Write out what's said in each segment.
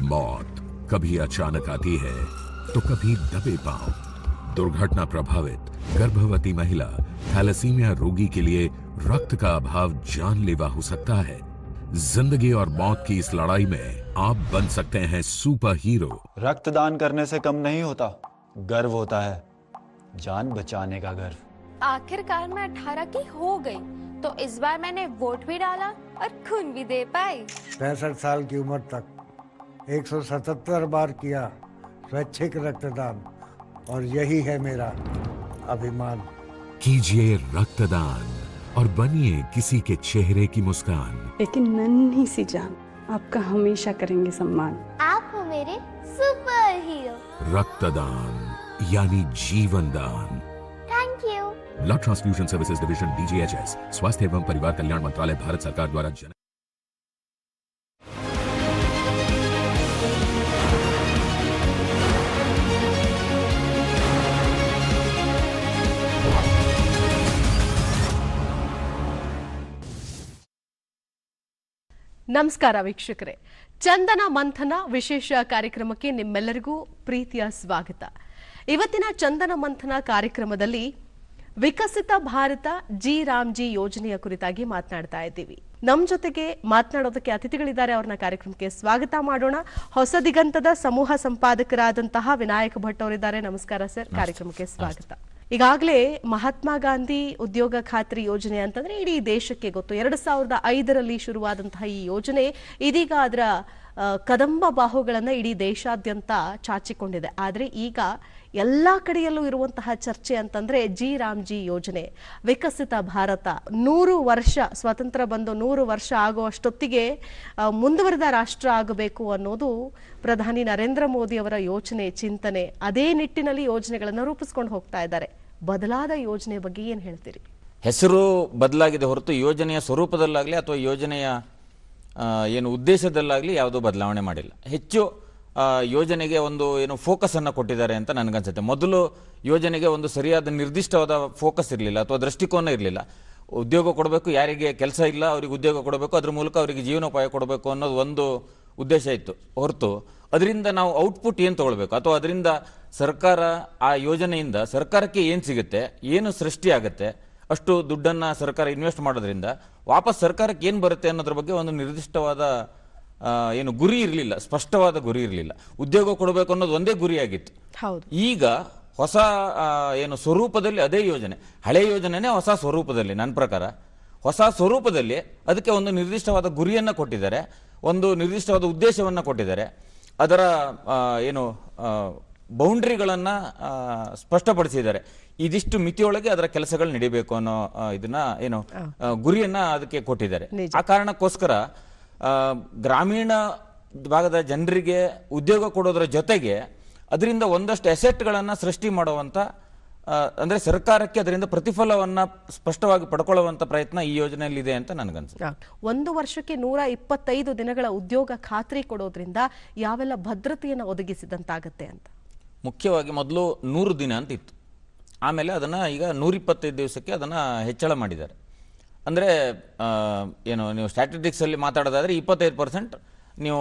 मौत कभी अचानक आती है तो कभी दबे पाँव। दुर्घटना प्रभावित गर्भवती महिला थैलेसीमिया रोगी के लिए रक्त का अभाव जानलेवा हो सकता है। ज़िंदगी और मौत की इस लड़ाई में आप बन सकते हैं सुपर हीरो रक्तदान करने से कम नहीं होता गर्व होता है जान बचाने का गर्व। आखिरकार मैं 18 की हो गई तो इस बार मैंने वोट भी डाला और खून भी दे पाई। पैंसठ साल की उम्र तक 177 बार किया स्वैच्छिक रक्तदान और यही है मेरा अभिमान। कीजिए रक्तदान और बनिए किसी के चेहरे की मुस्कान। लेकिन नन्ही सी जान आपका हमेशा करेंगे सम्मान। आप हो मेरे सुपर हीरो रक्तदान यानी जीवन दान thank you blood transfusion services division DGHS स्वास्थ्य एवं परिवार कल्याण मंत्रालय भारत सरकार द्वारा जन ನಮಸ್ಕಾರ ವೀಕ್ಷಕರೇ. ಚಂದನ ಮಂಥನ ವಿಶೇಷ ಕಾರ್ಯಕ್ರಮಕ್ಕೆ ನಿಮ್ಮೆಲ್ಲರಿಗೂ ಪ್ರೀತಿಯ ಸ್ವಾಗತ. ಇವತ್ತಿನ ಚಂದನ ಮಂಥನ ಕಾರ್ಯಕ್ರಮದಲ್ಲಿ ವಿಕಸಿತ ಭಾರತ ಜಿ ರಾಮ್ಜಿ ಯೋಜನೆಯ ಕುರಿತಾಗಿ ಮಾತನಾಡ್ತಾ ಇದ್ದೀವಿ. ನಮ್ಮ ಜೊತೆಗೆ ಮಾತನಾಡೋದಕ್ಕೆ ಅತಿಥಿಗಳಿದ್ದಾರೆ ಅವ್ರನ್ನ ಕಾರ್ಯಕ್ರಮಕ್ಕೆ ಸ್ವಾಗತ ಮಾಡೋಣ. ಹೊಸ ದಿಗಂತದ ಸಮೂಹ ಸಂಪಾದಕರಾದಂತಹ ವಿನಾಯಕ ಭಟ್ ಅವರಿದ್ದಾರೆ. ನಮಸ್ಕಾರ ಸರ್ ಕಾರ್ಯಕ್ರಮಕ್ಕೆ ಸ್ವಾಗತ. ಈಗಾಗಲೇ ಮಹಾತ್ಮ ಗಾಂಧಿ ಉದ್ಯೋಗ ಖಾತ್ರಿ ಯೋಜನೆ ಅಂತಂದ್ರೆ ಇಡೀ ದೇಶಕ್ಕೆ ಗೊತ್ತು. ಎರಡು ಸಾವಿರದ ಐದರಲ್ಲಿ ಶುರುವಾದಂತಹ ಈ ಯೋಜನೆ ಇದೀಗ ಅದರ ಕದಂಬ ಬಾಹುಗಳನ್ನು ಇಡೀ ದೇಶಾದ್ಯಂತ ಚಾಚಿಕೊಂಡಿದೆ. ಆದರೆ ಈಗ ಎಲ್ಲ ಕಡೆಯಲ್ಲೂ ಇರುವಂತಹ ಚರ್ಚೆ ಅಂತಂದ್ರೆ ಜಿ ರಾಮ್ಜಿ ಯೋಜನೆ. ವಿಕಸಿತ ಭಾರತ. ನೂರು ವರ್ಷ ಸ್ವತಂತ್ರ ಬಂದು ನೂರು ವರ್ಷ ಆಗುವಷ್ಟೊತ್ತಿಗೆ ಮುಂದುವರೆದ ರಾಷ್ಟ್ರ ಆಗಬೇಕು ಅನ್ನೋದು ಪ್ರಧಾನಿ ನರೇಂದ್ರ ಮೋದಿ ಅವರ ಯೋಚನೆ, ಚಿಂತನೆ. ಅದೇ ನಿಟ್ಟಿನಲ್ಲಿ ಯೋಜನೆಗಳನ್ನು ರೂಪಿಸ್ಕೊಂಡು ಹೋಗ್ತಾ ಇದ್ದಾರೆ. ಬದಲಾದ ಯೋಜನೆ ಬಗ್ಗೆ ಏನು ಹೇಳ್ತೀರಿ? ಹೆಸರು ಬದಲಾಗಿದೆ ಹೊರತು ಯೋಜನೆಯ ಸ್ವರೂಪದಲ್ಲಾಗಲಿ ಅಥವಾ ಯೋಜನೆಯ ಏನು ಉದ್ದೇಶದಲ್ಲಾಗಲಿ ಯಾವುದೂ ಬದಲಾವಣೆ ಮಾಡಿಲ್ಲ. ಹೆಚ್ಚು ಯೋಜನೆಗೆ ಒಂದು ಏನು ಫೋಕಸನ್ನು ಕೊಟ್ಟಿದ್ದಾರೆ ಅಂತ ನನಗನ್ಸುತ್ತೆ. ಮೊದಲು ಯೋಜನೆಗೆ ಒಂದು ಸರಿಯಾದ ನಿರ್ದಿಷ್ಟವಾದ ಫೋಕಸ್ ಇರಲಿಲ್ಲ, ಅಥವಾ ದೃಷ್ಟಿಕೋನ ಇರಲಿಲ್ಲ. ಉದ್ಯೋಗ ಕೊಡಬೇಕು, ಯಾರಿಗೆ ಕೆಲಸ ಇಲ್ಲ, ಅವರಿಗೆ ಉದ್ಯೋಗ ಕೊಡಬೇಕು, ಅದ್ರ ಮೂಲಕ ಅವರಿಗೆ ಜೀವನೋಪಾಯ ಕೊಡಬೇಕು ಅನ್ನೋದು ಒಂದು ಉದ್ದೇಶ ಇತ್ತು, ಹೊರತು. ಅದರಿಂದ ನಾವು ಔಟ್ಪುಟ್ ಏನು ತೊಗೊಳ್ಬೇಕು? ಅಥವಾ ಅದರಿಂದ ಸರ್ಕಾರ ಆ ಯೋಜನೆಯಿಂದ ಸರ್ಕಾರಕ್ಕೆ ಏನು ಸಿಗುತ್ತೆ? ಏನು ಸೃಷ್ಟಿ ಆಗುತ್ತೆ? ಅಷ್ಟು ದುಡ್ಡನ್ನು ಸರ್ಕಾರ ಇನ್ವೆಸ್ಟ್ ಮಾಡೋದ್ರಿಂದ ವಾಪಸ್ ಸರ್ಕಾರಕ್ಕೆ ಏನು ಬರುತ್ತೆ ಅನ್ನೋದ್ರ ಬಗ್ಗೆ ಒಂದು ನಿರ್ದಿಷ್ಟವಾದ ಏನು ಗುರಿ ಇರಲಿಲ್ಲ ಸ್ಪಷ್ಟವಾದ ಗುರಿ ಇರಲಿಲ್ಲ. ಉದ್ಯೋಗ ಕೊಡಬೇಕು ಅನ್ನೋದು ಒಂದೇ ಗುರಿಯಾಗಿತ್ತು. ಹೌದು. ಈಗ ಹೊಸ ಏನು ಸ್ವರೂಪದಲ್ಲಿ ಅದೇ ಯೋಜನೆ. ಹಳೆ ಯೋಜನೆನೇ ಹೊಸ ಸ್ವರೂಪದಲ್ಲಿ ನನ್ನ ಪ್ರಕಾರ. ಹೊಸ ಸ್ವರೂಪದಲ್ಲಿ ಅದಕ್ಕೆ ಒಂದು ನಿರ್ದಿಷ್ಟವಾದ ಗುರಿಯನ್ನು ಕೊಟ್ಟಿದ್ದಾರೆ ಒಂದು ನಿರ್ದಿಷ್ಟವಾದ ಉದ್ದೇಶವನ್ನು ಕೊಟ್ಟಿದ್ದಾರೆ. ಅದರ ಏನು ಬೌಂಡ್ರಿಗಳನ್ನು ಸ್ಪಷ್ಟಪಡಿಸಿದ್ದಾರೆ. ಇದಿಷ್ಟು ಮಿತಿಯೊಳಗೆ ಅದರ ಕೆಲಸಗಳು ನಡಿಬೇಕು ಅನ್ನೋ ಇದನ್ನ ಏನು ಗುರಿಯನ್ನ ಅದಕ್ಕೆ ಕೊಟ್ಟಿದ್ದಾರೆ. ಆ ಕಾರಣಕ್ಕೋಸ್ಕರ ಗ್ರಾಮೀಣ ಭಾಗದ ಜನರಿಗೆ ಉದ್ಯೋಗ ಕೊಡೋದ್ರ ಜೊತೆಗೆ ಅದರಿಂದ ಒಂದಷ್ಟು ಎಸೆಟ್ಗಳನ್ನು ಸೃಷ್ಟಿ ಮಾಡುವಂತ ಆ, ಅಂದ್ರೆ ಸರ್ಕಾರಕ್ಕೆ ಅದರಿಂದ ಪ್ರತಿಫಲವನ್ನ ಸ್ಪಷ್ಟವಾಗಿ ಪಡ್ಕೊಳ್ಳುವಂತ ಪ್ರಯತ್ನ ಈ ಯೋಜನೆಯಲ್ಲಿ ಇದೆ ಅಂತ ನನಗನ್ಸುತ್ತೆ. ಒಂದು ವರ್ಷಕ್ಕೆ ನೂರ ಇಪ್ಪತ್ತೈದು ದಿನಗಳ ಉದ್ಯೋಗ ಖಾತ್ರಿ ಕೊಡೋದ್ರಿಂದ ಯಾವೆಲ್ಲ ಭದ್ರತೆಯನ್ನು ಒದಗಿಸಿದಂತಾಗತ್ತೆ ಅಂತ? ಮುಖ್ಯವಾಗಿ ಮೊದಲು ನೂರು ದಿನ ಅಂತ ಇತ್ತು. ಆಮೇಲೆ ಅದನ್ನು ಈಗ ನೂರಿಪ್ಪತ್ತೈದು ದಿವಸಕ್ಕೆ ಅದನ್ನು ಹೆಚ್ಚಳ ಮಾಡಿದ್ದಾರೆ. ಅಂದರೆ ಏನು ನೀವು ಸ್ಟ್ಯಾಟಿಸ್ಟಿಕ್ಸಲ್ಲಿ ಮಾತಾಡೋದಾದ್ರೆ ಇಪ್ಪತ್ತೈದು ಪರ್ಸೆಂಟ್ ನೀವು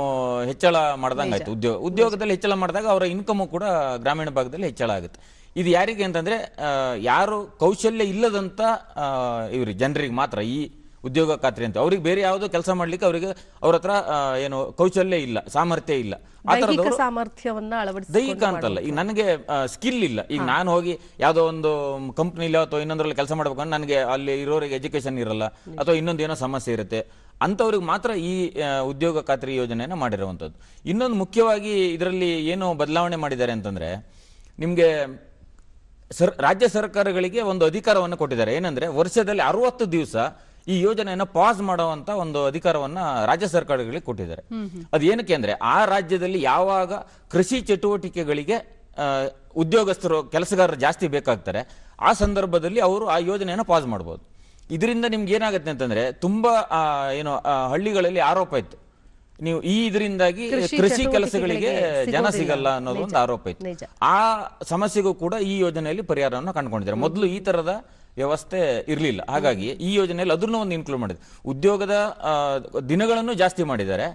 ಹೆಚ್ಚಳ ಮಾಡ್ದಂಗೆ ಆಯಿತು. ಉದ್ಯೋಗ ಉದ್ಯೋಗದಲ್ಲಿ ಹೆಚ್ಚಳ ಮಾಡಿದಾಗ ಅವರ ಇನ್ಕಮು ಕೂಡ ಗ್ರಾಮೀಣ ಭಾಗದಲ್ಲಿ ಹೆಚ್ಚಳ ಆಗುತ್ತೆ. ಇದು ಯಾರಿಗೆ ಅಂತಂದರೆ ಯಾರು ಕೌಶಲ್ಯ ಇಲ್ಲದಂಥ ಇವ್ರಿಗೆ ಜನರಿಗೆ ಮಾತ್ರ. ಈ ಉದ್ಯೋಗ ಖಾತ್ರಿ ಅಂತ. ಅವ್ರಿಗೆ ಬೇರೆ ಯಾವುದೋ ಕೆಲಸ ಮಾಡ್ಲಿಕ್ಕೆ ಅವರಿಗೆ ಅವ್ರ ಹತ್ರ ಏನು ಕೌಶಲ್ಯ ಇಲ್ಲ ಸಾಮರ್ಥ್ಯ ಇಲ್ಲ. ಆ ದೈಹಿಕ ಥರದವ್ರು- ಸಾಮರ್ಥ್ಯವನ್ನ ದೈಹಿಕ ಅಂತಲ್ಲ ಈಗ ನನಗೆ ಸ್ಕಿಲ್ ಇಲ್ಲ. ಈಗ ನಾನು ಹೋಗಿ ಯಾವುದೋ ಒಂದು ಕಂಪ್ನಿಲಿ ಅಥವಾ ಇನ್ನೊಂದ್ರಲ್ಲಿ ಕೆಲಸ ಮಾಡ್ಬೇಕು ಅಂದ್ರೆ ನನಗೆ ಅಲ್ಲಿ ಇರೋರಿಗೆ ಎಜುಕೇಶನ್ ಇರಲ್ಲ ಅಥವಾ ಇನ್ನೊಂದು ಏನೋ ಸಮಸ್ಯೆ ಇರುತ್ತೆ. ಅಂಥವ್ರಿಗೆ ಮಾತ್ರ ಈ ಆ, ಉದ್ಯೋಗ ಖಾತ್ರಿ ಯೋಜನೆಯನ್ನು ಮಾಡಿರುವಂಥದ್ದು. ಇನ್ನೊಂದು ಮುಖ್ಯವಾಗಿ ಇದರಲ್ಲಿ ಏನು ಬದಲಾವಣೆ ಮಾಡಿದ್ದಾರೆ ಅಂತಂದ್ರೆ ನಿಮಗೆ ಸರ್ ರಾಜ್ಯ ಸರ್ಕಾರಗಳಿಗೆ ಒಂದು ಅಧಿಕಾರವನ್ನು ಕೊಟ್ಟಿದ್ದಾರೆ. ಏನಂದ್ರೆ ವರ್ಷದಲ್ಲಿ ಅರವತ್ತು ದಿವಸ ಈ ಯೋಜನೆಯನ್ನು ಪಾಸ್ ಮಾಡುವಂತ ಒಂದು ಅಧಿಕಾರವನ್ನ ರಾಜ್ಯ ಸರ್ಕಾರಗಳಿಗೆ ಕೊಟ್ಟಿದ್ದಾರೆ. ಅದು ಏನಕ್ಕೆ ಅಂದ್ರೆ ಆ ರಾಜ್ಯದಲ್ಲಿ ಯಾವಾಗ ಕೃಷಿ ಚಟುವಟಿಕೆಗಳಿಗೆ ಉದ್ಯೋಗಸ್ಥರು ಕೆಲಸಗಾರರು ಜಾಸ್ತಿ ಬೇಕಾಗ್ತಾರೆ ಆ ಸಂದರ್ಭದಲ್ಲಿ ಅವರು ಆ ಯೋಜನೆಯನ್ನು ಪಾಸ್ ಮಾಡ್ಬೋದು. ಇದರಿಂದ ನಿಮ್ಗೆ ಏನಾಗುತ್ತೆ ಅಂತಂದ್ರೆ ತುಂಬಾ ಏನು ಹಳ್ಳಿಗಳಲ್ಲಿ ಆರೋಪ ಇತ್ತು. ನೀವು ಈ ಇದರಿಂದಾಗಿ ಕೃಷಿ ಕೃಷಿ ಕೆಲಸಗಳಿಗೆ ಜನ ಸಿಗಲ್ಲ ಅನ್ನೋದು ಒಂದು ಆರೋಪ ಇತ್ತು. ಆ ಸಮಸ್ಯೆಗೂ ಕೂಡ ಈ ಯೋಜನೆಯಲ್ಲಿ ಪರಿಹಾರವನ್ನು ಕಂಡುಕೊಂಡಿದ್ದಾರೆ. ಮೊದಲು ಈ ತರದ ವ್ಯವಸ್ಥೆ ಇರಲಿಲ್ಲ. ಹಾಗಾಗಿ ಈ ಯೋಜನೆಯಲ್ಲಿ ಅದನ್ನು ಒಂದು ಇನ್ಕ್ಲೂಡ್ ಮಾಡಿದೆ ಉದ್ಯೋಗದ ದಿನಗಳನ್ನು ಜಾಸ್ತಿ ಮಾಡಿದ್ದಾರೆ.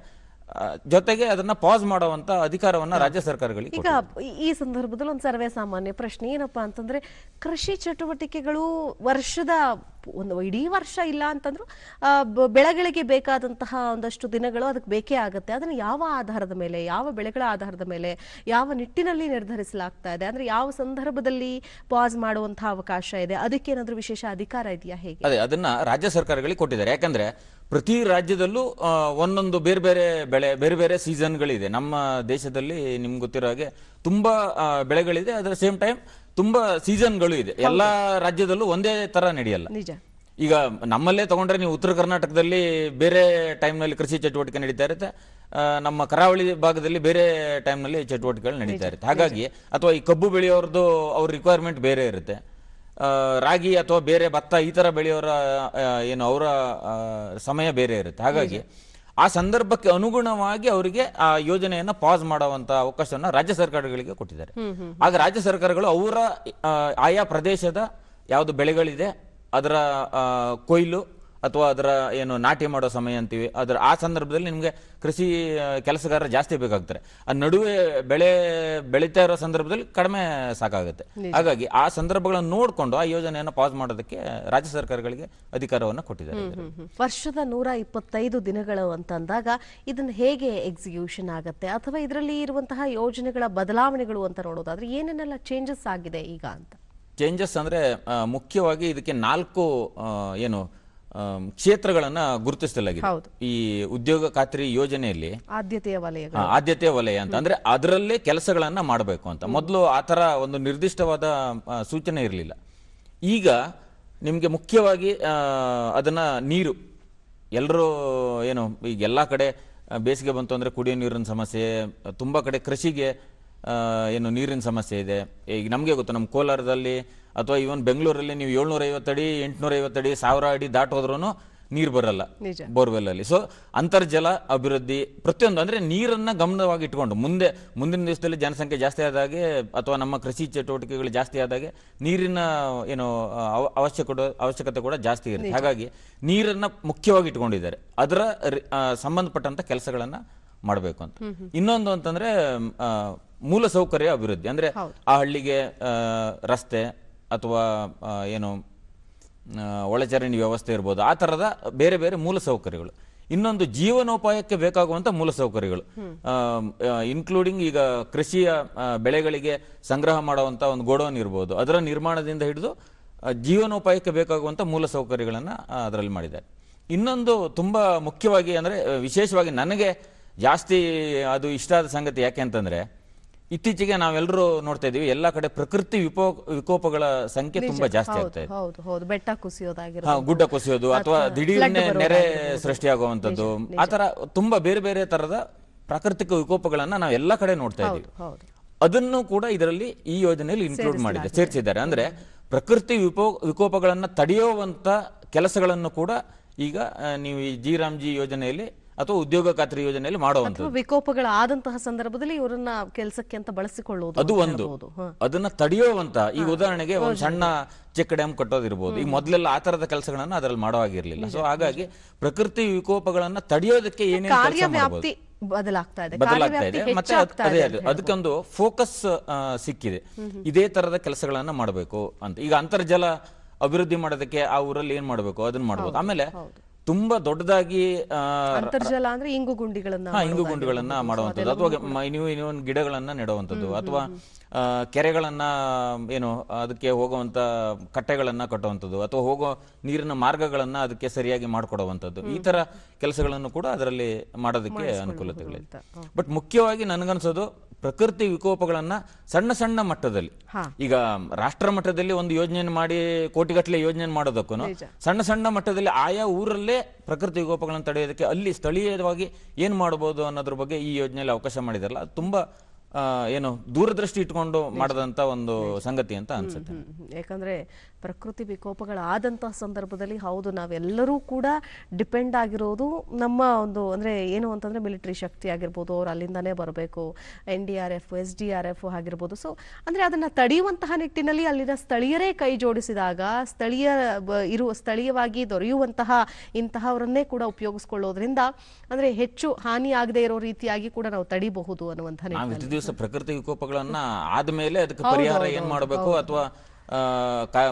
ಜೊತೆಗೆ ಅದನ್ನ ಪಾಸ್ ಮಾಡುವಂತ ಅಧಿಕಾರವನ್ನ ರಾಜ್ಯ ಸರ್ಕಾರಗಳಿಗೆ ಈಗ ಈ- ಈ ಸಂದರ್ಭದಲ್ಲಿ ಒಂದು ಸರ್ವೇ ಸಾಮಾನ್ಯ ಪ್ರಶ್ನೆ ಏನಪ್ಪಾ ಅಂತಂದ್ರೆ ಕೃಷಿ ಚಟುವಟಿಕೆಗಳು ವರ್ಷದ ಒಂದು ಇಡೀ ವರ್ಷ ಇಲ್ಲ ಅಂತಂದ್ರೂ ಬೆಳೆಗಳಿಗೆ ಬೇಕಾದಂತಹ ಒಂದಷ್ಟು ದಿನಗಳು ಅದಕ್ಕೆ ಬೇಕೇ ಆಗುತ್ತೆ. ಅದನ್ನ ಯಾವ ಆಧಾರದ ಮೇಲೆ, ಯಾವ ಬೆಳೆಗಳ ಆಧಾರದ ಮೇಲೆ, ಯಾವ ನಿಟ್ಟಿನಲ್ಲಿ ನಿರ್ಧರಿಸಲಾಗ್ತಾ ಇದೆ? ಅಂದ್ರೆ ಯಾವ ಸಂದರ್ಭದಲ್ಲಿ ಪಾಸ್ ಮಾಡುವಂತಹ ಅವಕಾಶ ಇದೆ? ಅದಕ್ಕೆ ಏನಾದರೂ ವಿಶೇಷ ಅಧಿಕಾರ ಇದೆಯಾ ಹೇಗೆ? ಅದೇ, ಅದನ್ನ ರಾಜ್ಯ ಸರ್ಕಾರಗಳಿಗೆ ಕೊಟ್ಟಿದ್ದಾರೆ. ಯಾಕಂದ್ರೆ ಪ್ರತಿ ರಾಜ್ಯದಲ್ಲೂ ಒಂದೊಂದು ಬೇರೆ ಬೇರೆ ಬೆಳೆ, ಬೇರೆ ಬೇರೆ ಸೀಸನ್ಗಳಿದೆ. ನಮ್ಮ ದೇಶದಲ್ಲಿ ನಿಮ್ಗೆ ಗೊತ್ತಿರೋ ಹಾಗೆ ತುಂಬಾ ಬೆಳೆಗಳಿದೆ. ಅದರ ಸೇಮ್ ಟೈಮ್ ತುಂಬಾ ಸೀಸನ್ಗಳು ಇದೆ. ಎಲ್ಲಾ ರಾಜ್ಯದಲ್ಲೂ ಒಂದೇ ತರ ನಡೆಯಲ್ಲ. ನಿಜ. ಈಗ ನಮ್ಮಲ್ಲೇ ತಗೊಂಡ್ರೆ ನೀವು ಉತ್ತರ ಕರ್ನಾಟಕದಲ್ಲಿ ಬೇರೆ ಟೈಮ್ನಲ್ಲಿ ಕೃಷಿ ಚಟುವಟಿಕೆ ನಡೀತಾ ಇರುತ್ತೆ. ನಮ್ಮ ಕರಾವಳಿ ಭಾಗದಲ್ಲಿ ಬೇರೆ ಟೈಮ್ನಲ್ಲಿ ಚಟುವಟಿಕೆಗಳು ನಡೀತಾ ಇರುತ್ತೆ. ಹಾಗಾಗಿ ಅಥವಾ ಈ ಕಬ್ಬು ಬೆಳೆಯೋರ್ದು ಅವ್ರ ರಿಕ್ವೈರ್ಮೆಂಟ್ ಬೇರೆ ಇರುತ್ತೆ. ರಾಗಿ ಅಥವಾ ಬೇರೆ ಭತ್ತ ಈ ತರ ಬೆಳೆಯೋರ ಏನು ಅವರ ಸಮಯ ಬೇರೆ ಇರುತ್ತೆ. ಹಾಗಾಗಿ ಆ ಸಂದರ್ಭಕ್ಕೆ ಅನುಗುಣವಾಗಿ ಅವರಿಗೆ ಆ ಯೋಜನೆಯನ್ನ ಪಾಸ್ ಮಾಡುವಂತ ಅವಕಾಶವನ್ನು ರಾಜ್ಯ ಸರ್ಕಾರಗಳಿಗೆ ಕೊಟ್ಟಿದ್ದಾರೆ. ಆಗ ರಾಜ್ಯ ಸರ್ಕಾರಗಳು ಅವರ ಆಯಾ ಪ್ರದೇಶದ ಯಾವುದು ಬೆಳೆಗಳಿದೆ ಅದರ ಕೊಯ್ಲು ಅಥವಾ ಅದರ ಏನು ನಾಟಿ ಮಾಡೋ ಸಮಯ ಅಂತೀವಿ ಅದರ ಆ ಸಂದರ್ಭದಲ್ಲಿ ನಿಮಗೆ ಕೃಷಿ ಕೆಲಸಗಾರರು ಜಾಸ್ತಿ ಬೇಕಾಗ್ತಾರೆ. ಆ ನಡುವೆ ಬೆಳೆ ಬೆಳೀತಾ ಇರೋ ಸಂದರ್ಭದಲ್ಲಿ ಕಡಿಮೆ ಸಾಕಾಗುತ್ತೆ. ಹಾಗಾಗಿ ಆ ಸಂದರ್ಭಗಳನ್ನು ನೋಡಿಕೊಂಡು ಆ ಯೋಜನೆಯನ್ನು ಪಾಸ್ ಮಾಡೋದಕ್ಕೆ ರಾಜ್ಯ ಸರ್ಕಾರಗಳಿಗೆ ಅಧಿಕಾರವನ್ನು ಕೊಟ್ಟಿದ್ದಾರೆ. ವರ್ಷದ ನೂರ ಇಪ್ಪತ್ತೈದು ದಿನಗಳು ಅಂತ ಅಂದಾಗ ಇದನ್ನ ಹೇಗೆ ಎಕ್ಸಿಕ್ಯೂಷನ್ ಆಗುತ್ತೆ? ಅಥವಾ ಇದರಲ್ಲಿ ಇರುವಂತಹ ಯೋಜನೆಗಳ ಬದಲಾವಣೆಗಳು ಅಂತ ನೋಡೋದಾದ್ರೆ ಏನೇನೆಲ್ಲ ಚೇಂಜಸ್ ಆಗಿದೆ ಈಗ ಅಂತ? ಚೇಂಜಸ್ ಅಂದ್ರೆ ಮುಖ್ಯವಾಗಿ ಇದಕ್ಕೆ ನಾಲ್ಕು ಏನು ಕ್ಷೇತ್ರಗಳನ್ನ ಗುರುತಿಸಲಾಗಿದೆ. ಈ ಉದ್ಯೋಗ ಖಾತ್ರಿ ಯೋಜನೆಯಲ್ಲಿ ಆದ್ಯತೆಯ ವಲಯ ಆದ್ಯತೆಯ ವಲಯ ಅಂತ. ಅಂದ್ರೆ ಅದರಲ್ಲೇ ಕೆಲಸಗಳನ್ನ ಮಾಡಬೇಕು ಅಂತ. ಮೊದಲು ಆತರ ಒಂದು ನಿರ್ದಿಷ್ಟವಾದ ಸೂಚನೆ ಇರಲಿಲ್ಲ. ಈಗ ನಿಮಗೆ ಮುಖ್ಯವಾಗಿ ಅದನ್ನ ನೀರು. ಎಲ್ಲರೂ ಏನು ಈಗ ಎಲ್ಲ ಕಡೆ ಬೇಸಿಗೆ ಬಂತು ಅಂದ್ರೆ ಕುಡಿಯೋ ನೀರಿನ ಸಮಸ್ಯೆ ತುಂಬಾ ಕಡೆ ಕೃಷಿಗೆ ಏನು ನೀರಿನ ಸಮಸ್ಯೆ ಇದೆ. ಈಗ ನಮಗೆ ಗೊತ್ತು ನಮ್ಮ ಕೋಲಾರದಲ್ಲಿ ಅಥವಾ ಇವನ್ ಬೆಂಗಳೂರಲ್ಲಿ ನೀವು ಏಳ್ನೂರ ಐವತ್ತಡಿ ಎಂಟುನೂರ ಐವತ್ತಡಿ ಸಾವಿರ ಅಡಿ ದಾಟೋದ್ರೂ ನೀರು ಬರಲ್ಲ. ಬೋರ್ವೆಲ್ ಅಲ್ಲಿ ಸೊ ಅಂತರ್ಜಲ ಅಭಿವೃದ್ಧಿ ಪ್ರತಿಯೊಂದು ಅಂದ್ರೆ ನೀರನ್ನ ಗಮನವಾಗಿ ಇಟ್ಕೊಂಡು ಮುಂದೆ ಮುಂದಿನ ದಿವಸದಲ್ಲಿ ಜನಸಂಖ್ಯೆ ಜಾಸ್ತಿ ಆದಾಗೆ ಅಥವಾ ನಮ್ಮ ಕೃಷಿ ಚಟುವಟಿಕೆಗಳು ಜಾಸ್ತಿ ಆದಾಗೆ ನೀರಿನ ಏನು ಅವ- ಅವಶ್ಯಕ ಅವಶ್ಯಕತೆ ಕೂಡ ಜಾಸ್ತಿ ಇರುತ್ತೆ. ಹಾಗಾಗಿ ನೀರನ್ನ ಮುಖ್ಯವಾಗಿ ಇಟ್ಕೊಂಡಿದ್ದಾರೆ. ಅದರ ಸಂಬಂಧಪಟ್ಟಂತ ಕೆಲಸಗಳನ್ನ ಮಾಡಬೇಕು ಅಂತ. ಇನ್ನೊಂದು ಅಂತಂದ್ರೆ ಮೂಲ ಸೌಕರ್ಯ ಅಭಿವೃದ್ಧಿ. ಅಂದ್ರೆ ಆ ಹಳ್ಳಿಗೆ ರಸ್ತೆ ಅಥವಾ ಏನು ಒಳಚರಂಡಿ ವ್ಯವಸ್ಥೆ ಇರ್ಬೋದು. ಆ ತರದ ಬೇರೆ ಬೇರೆ ಮೂಲ ಸೌಕರ್ಯಗಳು. ಇನ್ನೊಂದು ಜೀವನೋಪಾಯಕ್ಕೆ ಬೇಕಾಗುವಂತ ಮೂಲ ಸೌಕರ್ಯಗಳು. ಇನ್ಕ್ಲೂಡಿಂಗ್ ಈಗ ಕೃಷಿಯ ಬೆಳೆಗಳಿಗೆ ಸಂಗ್ರಹ ಮಾಡುವಂತ ಒಂದು ಗೋಡೌನ್ ಇರ್ಬೋದು. ಅದರ ನಿರ್ಮಾಣದಿಂದ ಹಿಡಿದು ಜೀವನೋಪಾಯಕ್ಕೆ ಬೇಕಾಗುವಂತ ಮೂಲ ಸೌಕರ್ಯಗಳನ್ನ ಅದರಲ್ಲಿ ಮಾಡಿದ್ದಾರೆ. ಇನ್ನೊಂದು ತುಂಬಾ ಮುಖ್ಯವಾಗಿ ಅಂದ್ರೆ ವಿಶೇಷವಾಗಿ ನನಗೆ ಜಾಸ್ತಿ ಅದು ಇಷ್ಟ ಆದ ಸಂಗತಿ ಯಾಕೆ ಅಂತಂದ್ರೆ ಇತ್ತೀಚೆಗೆ ನಾವೆಲ್ಲರೂ ನೋಡ್ತಾ ಇದೀವಿ ಎಲ್ಲಾ ಕಡೆ ಪ್ರಕೃತಿ ವಿಪೋ ವಿಕೋಪಗಳ ಸಂಖ್ಯೆ ತುಂಬಾ ಜಾಸ್ತಿ ಆಗ್ತಾ ಇದೆ. ಹೌದು ಹೌದು ಬೆಟ್ಟ ಹಾ, ಕುಸಿಯೋದಾಗಿರೋದು ಗುಡ್ಡ ಕುಸಿಯೋದು ಅಥವಾ ದಿಢೀರ್ನೆ ನೆರೆ ಸೃಷ್ಟಿಯಾಗುವಂತದ್ದು ಆತರ ತುಂಬಾ ಬೇರೆ ಬೇರೆ ತರದ ಪ್ರಾಕೃತಿಕ ವಿಕೋಪಗಳನ್ನ ನಾವು ಎಲ್ಲಾ ಕಡೆ ನೋಡ್ತಾ ಇದೀವಿ ಹೌದು. ಅದನ್ನು ಕೂಡ ಇದರಲ್ಲಿ ಈ ಯೋಜನೆಯಲ್ಲಿ ಇನ್ಕ್ಲೂಡ್ ಮಾಡಿದೆ ಸೇರಿಸಿದ್ದಾರೆ. ಅಂದ್ರೆ ಪ್ರಕೃತಿ ವಿಪೋ ವಿಕೋಪಗಳನ್ನ ತಡೆಯುವಂತ ಕೆಲಸಗಳನ್ನು ಕೂಡ ಈಗ ಆ, ನೀವು ಈ ಜಿ ರಾಮ್ಜಿ ಯೋಜನೆಯಲ್ಲಿ ಅಥವಾ ಉದ್ಯೋಗ ಖಾತ್ರಿ ಯೋಜನೆಯಲ್ಲಿ ಅಥವಾ ವಿಕೋಪಗಳ ಆದಂತಹ ಸಂದರ್ಭದಲ್ಲಿ ಇವರನ್ನ ಕೆಲಸಕ್ಕೆ ಅಂತ ಬಳಸಿಕೊಳ್ಳುವುದು ಅದು ಒಂದು. ಅದನ್ನ ತಡೆಯುವಂತ ಈಗ ಉದಾಹರಣೆಗೆ ಒಂದು ಸಣ್ಣ ಚೆಕ್ ಡ್ಯಾಮ್ ಕಟ್ಟೋದಿರ್ಬೋದು. ಈಗ ಮೊದಲೆಲ್ಲ ಆ ತರದ ಕೆಲಸಗಳನ್ನ ಅದರಲ್ಲಿ ಮಾಡೋ ಆಗಿರ್ಲಿಲ್ಲ ಸೊ ಹಾಗಾಗಿ ಪ್ರಕೃತಿ ವಿಕೋಪಗಳನ್ನ ತಡೆಯೋದಕ್ಕೆ ಏನೇನು ಬದಲಾಗ್ತಾ ಇದೆ. ಬದಲಾಗ್ತಾ ಇದೆ. ಮತ್ತೆ ಅದು- ಅದಕ್ಕೊಂದು ಫೋಕಸ್ ಸಿಕ್ಕಿದೆ. ಇದೇ ತರದ ಕೆಲಸಗಳನ್ನ ಮಾಡಬೇಕು ಅಂತ. ಈಗ ಅಂತರ್ಜಲ ಅಭಿವೃದ್ಧಿ ಮಾಡೋದಕ್ಕೆ ಆ ಊರಲ್ಲಿ ಏನ್ ಮಾಡಬೇಕು? ಅದನ್ನ ಮಾಡಬಹುದು ಆಮೇಲೆ ತುಂಬಾ ದೊಡ್ಡದಾಗಿ ಅಂತರ್ಜಲ ಅಂದ್ರೆ ಇಂಗು ಗುಂಡಿಗಳನ್ನ ಇಂಗು ಗುಂಡಿಗಳನ್ನ ಮಾಡುವಂತದ್ದು. ಅಥವಾ ನೀವು ಇನ್ನೊಂದು ಗಿಡಗಳನ್ನ ನೆಡುವಂತದ್ದು. ಅಥವಾ ಕೆರೆಗಳನ್ನ ಏನು ಅದಕ್ಕೆ ಹೋಗುವಂಥ ಕಟ್ಟೆಗಳನ್ನು ಕಟ್ಟುವಂಥದ್ದು ಅಥವಾ ಹೋಗೋ ನೀರಿನ ಮಾರ್ಗಗಳನ್ನು ಅದಕ್ಕೆ ಸರಿಯಾಗಿ ಮಾಡಿಕೊಡುವಂಥದ್ದು ಈ ಥರ ಕೆಲಸಗಳನ್ನು ಕೂಡ ಅದರಲ್ಲಿ ಮಾಡೋದಕ್ಕೆ ಅನುಕೂಲತೆಗಳಿದೆ. ಬಟ್ ಮುಖ್ಯವಾಗಿ ನನಗನ್ಸೋದು ಪ್ರಕೃತಿ ವಿಕೋಪಗಳನ್ನು ಸಣ್ಣ ಸಣ್ಣ ಮಟ್ಟದಲ್ಲಿ ಈಗ ರಾಷ್ಟ್ರ ಮಟ್ಟದಲ್ಲಿ ಒಂದು ಯೋಜನೆಯನ್ನು ಮಾಡಿ ಕೋಟಿಗಟ್ಟಲೆ ಯೋಜನೆ ಮಾಡೋದಕ್ಕೂ ಸಣ್ಣ ಸಣ್ಣ ಮಟ್ಟದಲ್ಲಿ ಆಯಾ ಊರಲ್ಲೇ ಪ್ರಕೃತಿ ವಿಕೋಪಗಳನ್ನು ತಡೆಯೋದಕ್ಕೆ ಅಲ್ಲಿ ಸ್ಥಳೀಯವಾಗಿ ಏನು ಮಾಡ್ಬೋದು ಅನ್ನೋದ್ರ ಬಗ್ಗೆ ಈ ಯೋಜನೆಯಲ್ಲಿ ಅವಕಾಶ ಮಾಡಿದಾರಲ್ಲ ಅದು ತುಂಬಾ ಏನು ದೂರದೃಷ್ಟಿ ಇಟ್ಕೊಂಡು ಮಾಡದಂತ ಒಂದು ಸಂಗತಿ ಅಂತ ಅನ್ಸುತ್ತೆ. ಯಾಕಂದ್ರೆ ಪ್ರಕೃತಿ ವಿಕೋಪಗಳಾದಂತಹ ಸಂದರ್ಭದಲ್ಲಿ ಹೌದು ನಾವೆಲ್ಲರೂ ಕೂಡ ಡಿಪೆಂಡ್ ಆಗಿರೋದು ನಮ್ಮ ಒಂದು ಅಂದರೆ ಏನು ಅಂತಂದರೆ ಮಿಲಿಟರಿ ಶಕ್ತಿ ಆಗಿರ್ಬೋದು ಅವ್ರು ಅಲ್ಲಿಂದನೇ ಬರಬೇಕು. N D R F S D R F ಆಗಿರ್ಬೋದು. ಸೊ ಅಂದರೆ ಅದನ್ನು ತಡೆಯುವಂತಹ ನಿಟ್ಟಿನಲ್ಲಿ ಅಲ್ಲಿನ ಸ್ಥಳೀಯರೇ ಕೈ ಜೋಡಿಸಿದಾಗ ಸ್ಥಳೀಯ ಇರುವ ಸ್ಥಳೀಯವಾಗಿ ದೊರೆಯುವಂತಹ ಇಂತಹವರನ್ನೇ ಕೂಡ ಉಪಯೋಗಿಸ್ಕೊಳ್ಳೋದ್ರಿಂದ ಅಂದರೆ ಹೆಚ್ಚು ಹಾನಿ ಆಗದೆ ಇರೋ ರೀತಿಯಾಗಿ ಕೂಡ ನಾವು ತಡಿಬಹುದು ಅನ್ನುವಂಥ ದಿವಸ ಪ್ರಕೃತಿ ವಿಕೋಪಗಳನ್ನ ಆದ್ಮೇಲೆ ಅದಕ್ಕೆ ಪರಿಹಾರ ಏನ್ ಮಾಡಬೇಕು ಅಥವಾ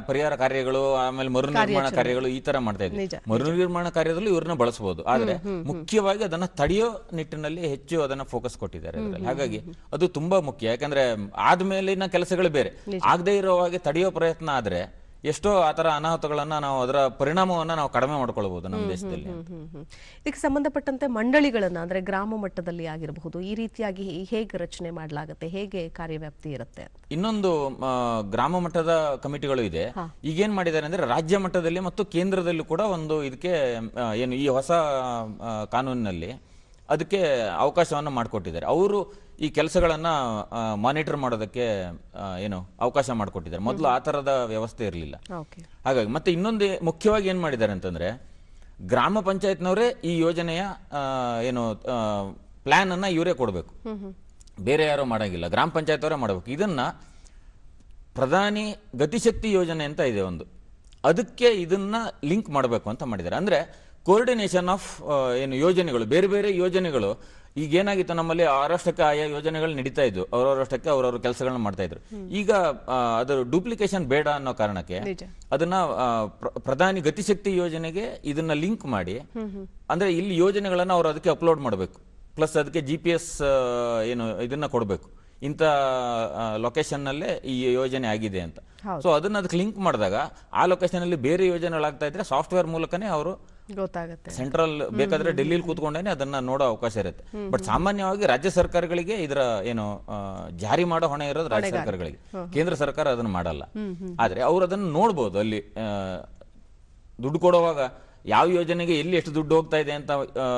ಪರಿಹಾರ ಕಾರ್ಯಗಳು ಆಮೇಲೆ ಮರು ನಿರ್ಮಾಣ ಕಾರ್ಯಗಳು ಈ ತರ ಮಾಡ್ತಾ ಇದ್ವಿ. ಮರು ನಿರ್ಮಾಣ ಕಾರ್ಯದಲ್ಲೂ ಇವ್ರನ್ನ ಬಳಸಬಹುದು ಆದ್ರೆ ಮುಖ್ಯವಾಗಿ ಅದನ್ನ ತಡೆಯೋ ನಿಟ್ಟಿನಲ್ಲಿ ಹೆಚ್ಚು ಅದನ್ನ ಫೋಕಸ್ ಕೊಟ್ಟಿದ್ದಾರೆ. ಹಾಗಾಗಿ ಅದು ತುಂಬಾ ಮುಖ್ಯ. ಯಾಕಂದ್ರೆ ಆದ್ಮೇಲಿನ ಕೆಲಸಗಳು ಬೇರೆ. ಆಗದೆ ಇರೋವಾಗೆ ತಡೆಯೋ ಪ್ರಯತ್ನ ಆದ್ರೆ ಎಷ್ಟೋ ಆತರ ಅನಾಹುತಗಳನ್ನ ನಾವು ಅದರ ಪರಿಣಾಮವನ್ನ ನಾವು ಕಡಿಮೆ ಮಾಡ್ಕೊಳ್ಬಹುದು ನಮ್ಮ ದೇಶದಲ್ಲಿ. ಇದಕ್ಕೆ ಸಂಬಂಧಪಟ್ಟಂತೆ ಮಂಡಳಿಗಳನ್ನ ಅಂದ್ರೆ ಗ್ರಾಮ ಮಟ್ಟದಲ್ಲಿ ಆಗಿರಬಹುದು ಈ ರೀತಿಯಾಗಿ ಹೇಗೆ ರಚನೆ ಮಾಡಲಾಗುತ್ತೆ ಹೇಗೆ ಕಾರ್ಯವ್ಯಾಪ್ತಿ ಇರುತ್ತೆ ಇನ್ನೊಂದು ಆ, ಗ್ರಾಮ ಮಟ್ಟದ ಕಮಿಟಿಗಳು ಇದೆ. ಈಗೇನ್ ಮಾಡಿದ್ದಾರೆ ಅಂದ್ರೆ ರಾಜ್ಯ ಮಟ್ಟದಲ್ಲಿ ಮತ್ತು ಕೇಂದ್ರದಲ್ಲೂ ಕೂಡ ಒಂದು ಇದಕ್ಕೆ ಏನು ಈ ಹೊಸ ಕಾನೂನಿನಲ್ಲಿ ಅದಕ್ಕೆ ಅವಕಾಶವನ್ನು ಮಾಡಿಕೊಟ್ಟಿದ್ದಾರೆ. ಅವರು ಈ ಕೆಲಸಗಳನ್ನು ಮಾನಿಟರ್ ಮಾಡೋದಕ್ಕೆ ಏನು ಅವಕಾಶ ಮಾಡಿಕೊಟ್ಟಿದ್ದಾರೆ. ಮೊದಲು ಆ ಥರದ ವ್ಯವಸ್ಥೆ ಇರಲಿಲ್ಲ. ಹಾಗಾಗಿ ಮತ್ತೆ ಇನ್ನೊಂದು ಮುಖ್ಯವಾಗಿ ಏನ್ ಮಾಡಿದ್ದಾರೆ ಅಂತಂದ್ರೆ ಗ್ರಾಮ ಪಂಚಾಯತ್ನವರೇ ಈ ಯೋಜನೆಯ ಏನು ಪ್ಲಾನ್ ಅನ್ನ ಇವರೇ ಕೊಡಬೇಕು. ಬೇರೆ ಯಾರು ಮಾಡಂಗಿಲ್ಲ. ಗ್ರಾಮ ಪಂಚಾಯತ್ ಅವರೇ ಮಾಡಬೇಕು. ಇದನ್ನ ಪ್ರಧಾನಿ ಗತಿಶಕ್ತಿ ಯೋಜನೆ ಅಂತ ಇದೆ ಒಂದು. ಅದಕ್ಕೆ ಇದನ್ನ ಲಿಂಕ್ ಮಾಡಬೇಕು ಅಂತ ಮಾಡಿದ್ದಾರೆ. ಅಂದ್ರೆ ಕೋರ್ಡಿನೇಷನ್ ಆಫ್ ಏನು ಯೋಜನೆಗಳು ಬೇರೆ ಬೇರೆ ಯೋಜನೆಗಳು ಈಗ ಏನಾಗಿತ್ತು ನಮ್ಮಲ್ಲಿ ಅವರಷ್ಟಕ್ಕೆ ಆಯಾ ಯೋಜನೆಗಳು ನಡೀತಾ ಇದ್ವು. ಅವರವರಷ್ಟಕ್ಕೆ ಅವರವ್ರ ಕೆಲಸಗಳನ್ನ ಮಾಡ್ತಾ ಇದ್ರು. ಈಗ ಅದರ ಡೂಪ್ಲಿಕೇಶನ್ ಬೇಡ ಅನ್ನೋ ಕಾರಣಕ್ಕೆ ಅದನ್ನ ಪ್ರಧಾನಿ ಗತಿಶಕ್ತಿ ಯೋಜನೆಗೆ ಇದನ್ನ ಲಿಂಕ್ ಮಾಡಿ ಅಂದ್ರೆ ಇಲ್ಲಿ ಯೋಜನೆಗಳನ್ನ ಅವರು ಅದಕ್ಕೆ ಅಪ್ಲೋಡ್ ಮಾಡಬೇಕು. ಪ್ಲಸ್ ಅದಕ್ಕೆ ಜಿ ಪಿ ಎಸ್ ಏನು ಇದನ್ನ ಕೊಡಬೇಕು. ಇಂಥ ಲೊಕೇಶನ್ ನಲ್ಲೇ ಈ ಯೋಜನೆ ಆಗಿದೆ ಅಂತ. ಸೊ ಅದನ್ನ ಅದಕ್ಕೆ ಲಿಂಕ್ ಮಾಡಿದಾಗ ಆ ಲೊಕೇಶನ್ ಅಲ್ಲಿ ಬೇರೆ ಯೋಜನೆಗಳಾಗ್ತಾ ಇದ್ರೆ ಸಾಫ್ಟ್ವೇರ್ ಮೂಲಕನೇ ಅವರು ಗೊತ್ತಾಗುತ್ತೆ. ಸೆಂಟ್ರಲ್ ಬೇಕಾದ್ರೆ ಡೆಲ್ಲಿಲಿ ಕೂತ್ಕೊಂಡೇನೆ ಅದನ್ನ ನೋಡೋ ಅವಕಾಶ ಇರುತ್ತೆ. ಬಟ್ ಸಾಮಾನ್ಯವಾಗಿ ರಾಜ್ಯ ಸರ್ಕಾರಗಳಿಗೆ ಇದರ ಏನು ಜಾರಿ ಮಾಡೋ ಹೊಣೆ ಇರೋದು ರಾಜ್ಯ ಸರ್ಕಾರಗಳಿಗೆ. ಕೇಂದ್ರ ಸರ್ಕಾರ ಅದನ್ನ ಮಾಡಲ್ಲ. ಆದ್ರೆ ಅವ್ರು ಅದನ್ನ ನೋಡ್ಬೋದು ಅಲ್ಲಿ ದುಡ್ಡು ಕೊಡುವಾಗ ಯಾವ ಯೋಜನೆಗೆ ಎಲ್ಲಿ ಎಷ್ಟು ದುಡ್ಡು ಹೋಗ್ತಾ ಇದೆ ಅಂತ